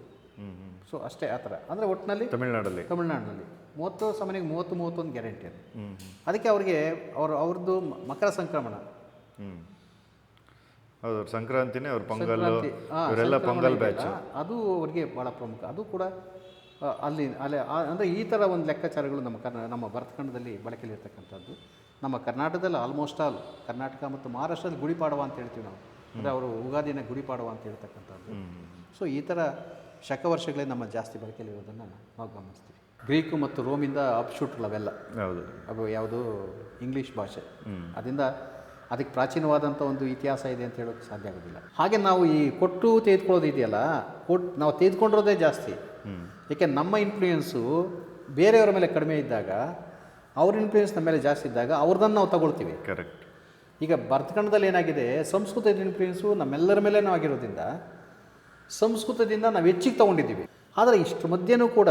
ಸೊ ಅಷ್ಟೇ ಆ ಥರ. ಅಂದರೆ ಒಟ್ಟಿನಲ್ಲಿ ತಮಿಳ್ನಾಡಲ್ಲಿ. ತಮಿಳ್ನಾಡಿನಲ್ಲಿ ಮೂವತ್ತು ಸಮಯಕ್ಕೆ ಮೂವತ್ತು ಮೂವತ್ತೊಂದು ಗ್ಯಾರಂಟಿ ಅದು. ಅದಕ್ಕೆ ಅವರಿಗೆ ಅವರು ಅವ್ರದ್ದು ಮಕರ ಸಂಕ್ರಮಣ. ಹ್ಞೂ ಹೌದು ಅವ್ರ ಸಂಕ್ರಾಂತಿನೇ ಅವ್ರ ಪೊಂಗಲ್ ಸಂಕ್ರಾಂತಿ ಆ, ಇವರೆಲ್ಲ ಸಂಕ್ರಮಣ ಪೊಂಗಲ್ ಇದೆಯಲ್ಲ, ಬ್ಯಾಚ್ ಅದು ಅವರಿಗೆ ಭಾಳ ಪ್ರಮುಖ. ಅದು ಕೂಡ ಆ, ಅಲ್ಲಿ ಅಲ್ಲೇ ಆ- ಅಂದರೆ ಈ ಥರ ಒಂದು ಲೆಕ್ಕಾಚಾರಗಳು ನಮ್ಮ ಕರ್ನಾ ನಮ್ಮ ಭರತಖಂಡದಲ್ಲಿ ಬಳಕೆಯಲ್ಲಿರ್ತಕ್ಕಂಥದ್ದು. ನಮ್ಮ ಕರ್ನಾಟಕದಲ್ಲಿ ಆಲ್ಮೋಸ್ಟ್ ಆಲ್ ಕರ್ನಾಟಕ ಮತ್ತು ಮಹಾರಾಷ್ಟ್ರದಲ್ಲಿ ಗುಡಿಪಾಡವ ಅಂತ ಹೇಳ್ತೀವಿ ನಾವು. ಅಂದರೆ ಅವರು ಉಗಾದಿನ ಗುಡಿಪಾಡವ ಅಂತ ಹೇಳ್ತಕ್ಕಂಥದ್ದು. ಸೊ ಈ ಥರ ಶಕವರ್ಷಗಳೇ ನಮ್ಮ ಜಾಸ್ತಿ ಬಳಕೆಯಲ್ಲಿರೋದನ್ನು ನಾವು ಗಮನಿಸ್ತೀವಿ. ಗ್ರೀಕು ಮತ್ತು ರೋಮಿಂದ ಅಪ್ಶೂಟ್ಗಳು ಅವೆಲ್ಲ ಹೌದು. ಅದು ಯಾವುದು ಇಂಗ್ಲೀಷ್ ಭಾಷೆ. ಅದರಿಂದ ಅದಕ್ಕೆ ಪ್ರಾಚೀನವಾದಂಥ ಒಂದು ಇತಿಹಾಸ ಇದೆ ಅಂತ ಹೇಳೋಕ್ಕೆ ಸಾಧ್ಯ ಆಗೋದಿಲ್ಲ. ಹಾಗೆ ನಾವು ಈ ಕೊಟ್ಟು ತೆಗೆದುಕೊಳ್ಳೋದು ಇದೆಯಲ್ಲ ಕೊಟ್ಟು ನಾವು ತೆಗೆದುಕೊಂಡಿರೋದೇ ಜಾಸ್ತಿ. ಏಕೆ ನಮ್ಮ ಇನ್ಫ್ಲೂಯೆನ್ಸು ಬೇರೆಯವರ ಮೇಲೆ ಕಡಿಮೆ ಇದ್ದಾಗ ಅವ್ರ ಇನ್ಫ್ಲೂಯೆನ್ಸ್ ನಮ್ಮ ಮೇಲೆ ಜಾಸ್ತಿ ಇದ್ದಾಗ ಅವ್ರದನ್ನು ನಾವು ತಗೊಳ್ತೀವಿ. ಕರೆಕ್ಟ್ ಈಗ ಭರತಖಂಡದಲ್ಲಿ ಏನಾಗಿದೆ ಸಂಸ್ಕೃತದ ಇನ್ಫ್ಲೂಯೆನ್ಸು ನಮ್ಮೆಲ್ಲರ ಮೇಲೆ ಆಗಿರೋದ್ರಿಂದ ಸಂಸ್ಕೃತದಿಂದ ನಾವು ಹೆಚ್ಚಿಗೆ ತೊಗೊಂಡಿದ್ದೀವಿ. ಆದರೆ ಇಷ್ಟು ಮಧ್ಯೆಯೂ ಕೂಡ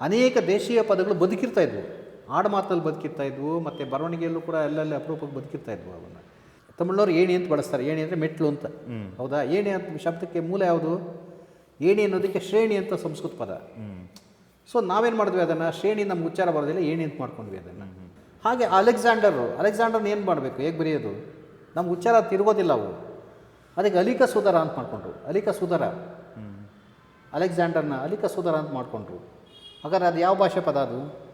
ಅನೇಕ ದೇಶೀಯ ಪದಗಳು ಬದುಕಿರ್ತಾ ಇದ್ವು. ಆಡುಮಾತಲ್ಲಿ ಬದುಕಿರ್ತಾ ಇದ್ವು ಮತ್ತು ಬರವಣಿಗೆಯಲ್ಲೂ ಕೂಡ ಎಲ್ಲೆಲ್ಲಿ ಅಪರೂಪಕ್ಕೆ ಬದುಕಿರ್ತಾ ಇದ್ವು ಅವನ್ನು. ತಮಿಳ್ನವ್ರು ಏಣಿ ಅಂತ ಬಳಸ್ತಾರೆ ಏಣಿ ಅಂದರೆ ಮೆಟ್ಲು ಅಂತ. ಹೌದಾ? ಏಣಿ ಅಂತ ಶಬ್ದಕ್ಕೆ ಮೂಲ ಯಾವುದು? ಏಣಿ ಅನ್ನೋದಕ್ಕೆ ಶ್ರೇಣಿ ಅಂತ ಸಂಸ್ಕೃತ ಪದ. ಸೊ ನಾವೇನು ಮಾಡಿದ್ವಿ ಅದನ್ನು? ಶ್ರೇಣಿ ನಮ್ಗೆ ಉಚ್ಚಾರ ಬರೋದಿಲ್ಲ ಏಣಿ ಅಂತ ಮಾಡ್ಕೊಂಡ್ವಿ ಅದನ್ನು. ಹಾಗೆ ಅಲೆಕ್ಸಾಂಡರು ಅಲೆಕ್ಸಾಂಡರ್ನ ಏನು ಮಾಡಬೇಕು? ಹೇಗೆ ಬರೆಯೋದು ನಮ್ಗೆ ಉಚ್ಚಾರ ತಿರುಗೋದಿಲ್ಲ ಅವು. ಅದಕ್ಕೆ ಅಲಿಕ ಸುಧರ ಅಂತ ಮಾಡಿಕೊಂಡ್ರು. ಅಲಿಕ ಸುಧರ. ಅಲೆಕ್ಸಾಂಡರ್ನ ಅಲಿಕ ಸುಧರ ಅಂತ ಮಾಡಿಕೊಂಡ್ರು. ಹಾಗಾದ್ರೆ ಅದು ಯಾವ ಭಾಷೆ ಪದ ಅದು?